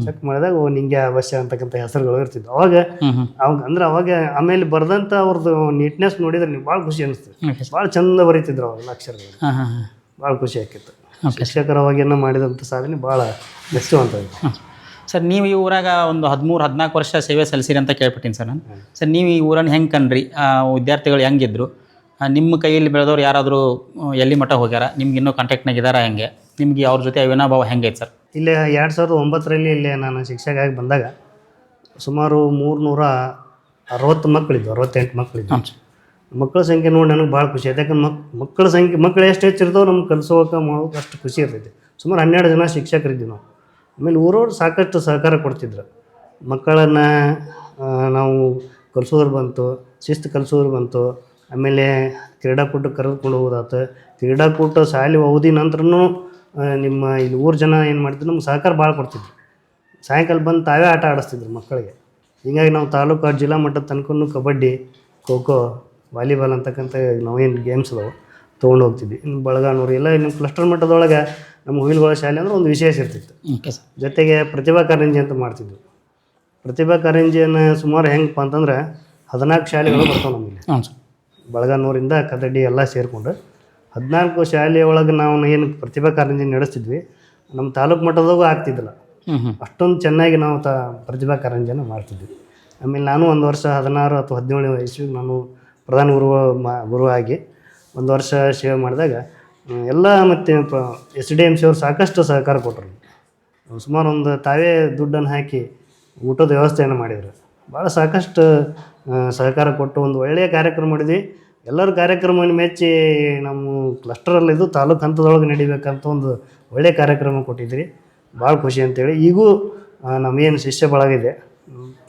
ಚೆಕ್ ಮಾಡಿದಾಗ ಓ ನಿಂಗೆ ಅವಶ್ಯ ಅಂತಕ್ಕಂಥ ಹೆಸರುಗಳು ಇರ್ತಿದ್ವು. ಅವಾಗ ಅವಾಗ ಅಂದ್ರೆ ಅವಾಗ ಆಮೇಲೆ ಬರ್ದಂಥ ಅವ್ರದ್ದು ನೀಟ್ನೆಸ್ ನೋಡಿದ್ರೆ ನೀವು ಭಾಳ ಖುಷಿ ಅನಿಸ್ತು. ಭಾಳ ಚಂದ ಬರೀತಿದ್ರು ಅವಾಗ ಅಕ್ಷರಗಳು. ಭಾಳ ಖುಷಿ ಆಕಿತ್ತು ಶಿಕ್ಷಕರವಾಗಿ ಮಾಡಿದಂಥ ಸಾಧನೆ ಭಾಳ ಮೆಚ್ಚುವಂಥದ್ದು ಸರ್ ನೀವು ಈ ಊರಾಗ ಒಂದು ಹದಿಮೂರು ಹದಿನಾಲ್ಕು ವರ್ಷ ಸೇವೆ ಸಲ್ಲಿಸಿರಿ ಅಂತ ಕೇಳ್ಬಿಟ್ಟಿನಿ ಸರ್ ನಾನು. ಸರ್ ನೀವು ಈ ಊರನ್ನು ಹೆಂಗೆ ಕಣ್ರಿ ವಿದ್ಯಾರ್ಥಿಗಳು ಹೆಂಗಿದ್ರು? ನಿಮ್ಮ ಕೈಯಲ್ಲಿ ಬೆಳೆದವ್ರು ಯಾರಾದರೂ ಎಲ್ಲಿ ಮಟ್ಟ ಹೋಗ್ಯಾರ? ನಿಮ್ಗೆ ಇನ್ನೂ ಕಾಂಟ್ಯಾಕ್ಟ್ನಾಗ ಇದ್ದಾರಾ ಹೆಂಗೆ? ನಿಮ್ಗೆ ಅವ್ರ ಜೊತೆ ಅವಿನಾಭಾವ ಹೆಂಗೈತೆ ಸರ್? ಇಲ್ಲಿ ಎರಡು ಸಾವಿರದ ಒಂಬತ್ತರಲ್ಲಿ ಇಲ್ಲಿ ನಾನು ಶಿಕ್ಷಕಾಗಿ ಬಂದಾಗ ಸುಮಾರು ಮೂರುನೂರ ಅರವತ್ತು ಮಕ್ಕಳಿದ್ವು ಅರವತ್ತೆಂಟು ಮಕ್ಕಳಿದ್ವು ಮಕ್ಕಳ ಸಂಖ್ಯೆ ನೋಡಿ ನನಗೆ ಭಾಳ ಖುಷಿ ಆಯ್ತು. ಯಾಕಂದ್ರೆ ಮಕ್ ಮಕ್ಕಳ ಸಂಖ್ಯೆ ಮಕ್ಕಳು ಎಷ್ಟು ಹೆಚ್ಚಿರ್ತವೋ ನಮ್ಗೆ ಕಲಿಸೋಕೆ ಮಾಡೋಕೆ ಅಷ್ಟು ಖುಷಿ ಇರ್ತೈತಿ. ಸುಮಾರು ಹನ್ನೆರಡು ಜನ ಶಿಕ್ಷಕರಿದ್ವಿ ನಾವು. ಆಮೇಲೆ ಊರವ್ರು ಸಾಕಷ್ಟು ಸಹಕಾರ ಕೊಡ್ತಿದ್ರು. ಮಕ್ಕಳನ್ನು ನಾವು ಕಲಿಸೋದ್ರು ಬಂತು, ಶಿಸ್ತು ಕಲಿಸೋದ್ರು ಬಂತು, ಆಮೇಲೆ ಕ್ರೀಡಾಕೂಟ ಕರೆದುಕೊಂಡು ಹೋಗೋದಾತು ಕ್ರೀಡಾಕೂಟ ಶಾಲೆ ಅವಧಿ ನಂತರನೂ ನಿಮ್ಮ ಇಲ್ಲಿ ಊರು ಜನ ಏನು ಮಾಡ್ತಿದ್ರು, ನಮ್ಗೆ ಸಹಕಾರ ಭಾಳ ಕೊಡ್ತಿದ್ರು. ಸಾಯಂಕಾಲ ಬಂದು ತಾವೇ ಆಟ ಆಡಿಸ್ತಿದ್ರು ಮಕ್ಕಳಿಗೆ. ಹೀಗಾಗಿ ನಾವು ತಾಲೂಕು, ಜಿಲ್ಲಾ ಮಟ್ಟದ ತನಕನೂ ಕಬಡ್ಡಿ, ಖೋ ಖೋ, ವಾಲಿಬಾಲ್ ಅಂತಕ್ಕಂಥ ನಾವೇನು ಗೇಮ್ಸ್ ಅದಾವೆ. ತೊಗೊಂಡು ಹೋಗ್ತಿದ್ವಿ. ಇನ್ನು ಬಳಗಾನೂರು ಎಲ್ಲ ಇನ್ನು ಕ್ಲಸ್ಟರ್ ಮಟ್ಟದೊಳಗೆ ನಮ್ಮ ಹುಯಿಲ್ಗೋಳ ಶಾಲೆ ಅಂದ್ರೆ ಒಂದು ವಿಶೇಷ ಇರ್ತಿತ್ತು. ಜೊತೆಗೆ ಪ್ರತಿಭಾ ಕಾರಂಜಿ ಅಂತ ಮಾಡ್ತಿದ್ವಿ. ಪ್ರತಿಭಾ ಕಾರಂಜಿಯನ್ನು ಸುಮಾರು ಹೆಂಗಪ್ಪ ಅಂತಂದ್ರೆ ಹದಿನಾಲ್ಕು ಶಾಲೆಗಳು ಬರ್ತಾವೆ ನಮಗೆ ಬಳಗಾನೂರಿಂದ ಕದಡ್ಡಿ ಎಲ್ಲ ಸೇರಿಕೊಂಡು ಹದಿನಾಲ್ಕು ಶಾಲೆಯೊಳಗೆ ನಾವು ಏನು ಪ್ರತಿಭಾ ಕಾರಂಜಿ ನಡೆಸ್ತಿದ್ವಿ. ನಮ್ಮ ತಾಲೂಕು ಮಟ್ಟದಾಗೂ ಆಗ್ತಿದ್ದಿಲ್ಲ. ಅಷ್ಟೊಂದು ಚೆನ್ನಾಗಿ ನಾವು ತ ಪ್ರತಿಭಾ ಕಾರಂಜಿಯನ್ನು ಮಾಡ್ತಿದ್ವಿ. ಆಮೇಲೆ ನಾನು ಒಂದು ವರ್ಷ ಹದಿನಾರು ಅಥವಾ ಹದಿನೇಳು ವಯಸ್ಸಿಗೆ ನಾನು ಪ್ರಧಾನ ಗುರು ಮಾ ಗುರು ಆಗಿ ಒಂದು ವರ್ಷ ಸೇವೆ ಮಾಡಿದಾಗ ಎಲ್ಲ ಮತ್ತು ಎಸ್ ಡಿ ಎಂ ಸಿ ಅವ್ರು ಸಾಕಷ್ಟು ಸಹಕಾರ ಕೊಟ್ಟರು ಸುಮಾರು ಒಂದು ತಾವೇ ದುಡ್ಡನ್ನು ಹಾಕಿ ಊಟದ ವ್ಯವಸ್ಥೆಯನ್ನು ಮಾಡಿದರು. ಭಾಳ ಸಾಕಷ್ಟು ಸಹಕಾರ ಕೊಟ್ಟು ಒಂದು ಒಳ್ಳೆಯ ಕಾರ್ಯಕ್ರಮ ಮಾಡಿದ್ವಿ. ಎಲ್ಲರ ಕಾರ್ಯಕ್ರಮವನ್ನು ಮೆಚ್ಚಿ ನಮ್ಮ ಕ್ಲಸ್ಟರಲ್ಲಿದ್ದು ತಾಲೂಕು ಹಂತದೊಳಗೆ ನಡಿಬೇಕಂತ ಒಂದು ಒಳ್ಳೆಯ ಕಾರ್ಯಕ್ರಮ ಕೊಟ್ಟಿದ್ರಿ. ಭಾಳ ಖುಷಿ ಅಂತೇಳಿ. ಈಗೂ ನಮಗೇನು ಶಿಷ್ಯ ಬಳಗಿದೆ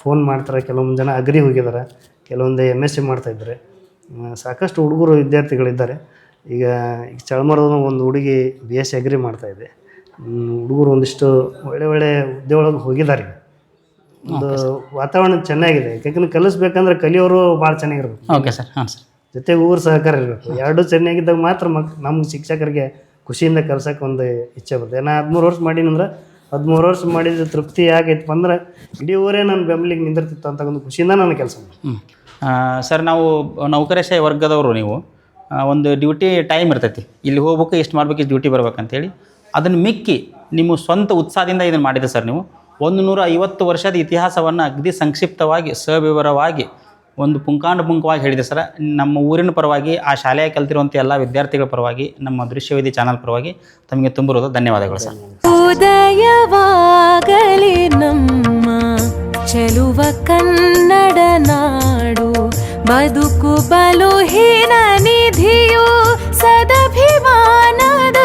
ಫೋನ್ ಮಾಡ್ತಾರೆ. ಕೆಲವೊಂದು ಜನ ಅಗ್ರಿ ಹೋಗಿದ್ದಾರೆ ಕೆಲವೊಂದು ಎಂ ಎಸ್ ಸಿ ಮಾಡ್ತಾಯಿದ್ದಾರೆ ಸಾಕಷ್ಟು ಹುಡುಗರು ವಿದ್ಯಾರ್ಥಿಗಳಿದ್ದಾರೆ. ಈಗ ಈಗ ಚಳಮರದ ಒಂದು ಹುಡುಗಿ ಬಿ ಎಸ್ ಸಿ ಅಗ್ರಿ ಮಾಡ್ತಾಯಿದೆ ಹುಡುಗರು ಒಂದಿಷ್ಟು ಒಳ್ಳೆ ಒಳ್ಳೆ ಹುದ್ದೆ ಒಳಗೆ ಹೋಗಿದ್ದಾರೆ. ಒಂದು ವಾತಾವರಣ ಚೆನ್ನಾಗಿದೆ. ಯಾಕಂದ್ರೆ ಕಲಿಸ್ಬೇಕಂದ್ರೆ ಕಲಿಯೋರು ಭಾಳ ಚೆನ್ನಾಗಿರ್ಬೇಕು. ಓಕೆ ಸರ್ ಹಾಂ ಸರ್ ಜೊತೆಗೆ ಊರು ಸಹಕಾರ ಇರಬೇಕು. ಎರಡೂ ಚೆನ್ನಾಗಿದ್ದಾಗ ಮಾತ್ರ ಮಕ್ ನಮ್ಮ ಶಿಕ್ಷಕರಿಗೆ ಖುಷಿಯಿಂದ ಕಲ್ಸೋಕೆ ಒಂದು ಇಚ್ಛೆ ಬರುತ್ತೆ ನಾನು ಹದಿಮೂರು ವರ್ಷ ಮಾಡೀನಂದ್ರೆ ಹದಿಮೂರು ವರ್ಷ ಮಾಡಿದ ತೃಪ್ತಿ ಆಗೈತಪ್ಪ ಅಂದ್ರೆ ಇಡೀ ಊರೇ ನನ್ನ ಬೆಂಬಲಿಗೆ ನಿಂದಿರ್ತಿತ್ತು ಅಂತ ಒಂದು ಖುಷಿಯಿಂದ ನಾನು ಕೆಲಸ ಮಾಡಿ ಸರ್, ನಾವು ನೌಕರಶಾಹಿ ವರ್ಗದವರು ನೀವು. ಒಂದು ಡ್ಯೂಟಿ ಟೈಮ್ ಇರ್ತೈತಿ. ಇಲ್ಲಿ ಹೋಗ್ಬೇಕು ಎಷ್ಟು ಮಾಡ್ಬೇಕು, ಇಷ್ಟು ಡ್ಯೂಟಿ ಬರ್ಬೇಕಂತೇಳಿ. ಅದನ್ನು ಮಿಕ್ಕಿ ನಿಮ್ಮ ಸ್ವಂತ ಉತ್ಸಾಹದಿಂದ ಇದನ್ನು ಮಾಡಿದೆ ಸರ್ ನೀವು. ಒಂದು ನೂರ ಐವತ್ತು ವರ್ಷದ ಇತಿಹಾಸವನ್ನು ಅಗದಿ ಸಂಕ್ಷಿಪ್ತವಾಗಿ, ಸವಿವರವಾಗಿ, ಒಂದು ಪುಂಖಾನುಪುಂಖವಾಗಿ ಹೇಳಿದೆ ಸರ್. ನಮ್ಮ ಊರಿನ ಪರವಾಗಿ, ಆ ಶಾಲೆಯ ಕಲ್ತಿರುವಂಥ ಎಲ್ಲ ವಿದ್ಯಾರ್ಥಿಗಳ ಪರವಾಗಿ, ನಮ್ಮ ದೃಶ್ಯವೇದಿ ಚಾನಲ್ ಪರವಾಗಿ ತಮಗೆ ತುಂಬಿರೋದು ಧನ್ಯವಾದಗಳು ಸರ್. ಉದಯವಾಗಲಿ ನಮ್ಮ ಚೆಲುವ ಕನ್ನಡ ನಾಡು ಬದುಕು ಬಲುಹೀನ ನಿಧಿಯು ಸದಭಿಮಾನದ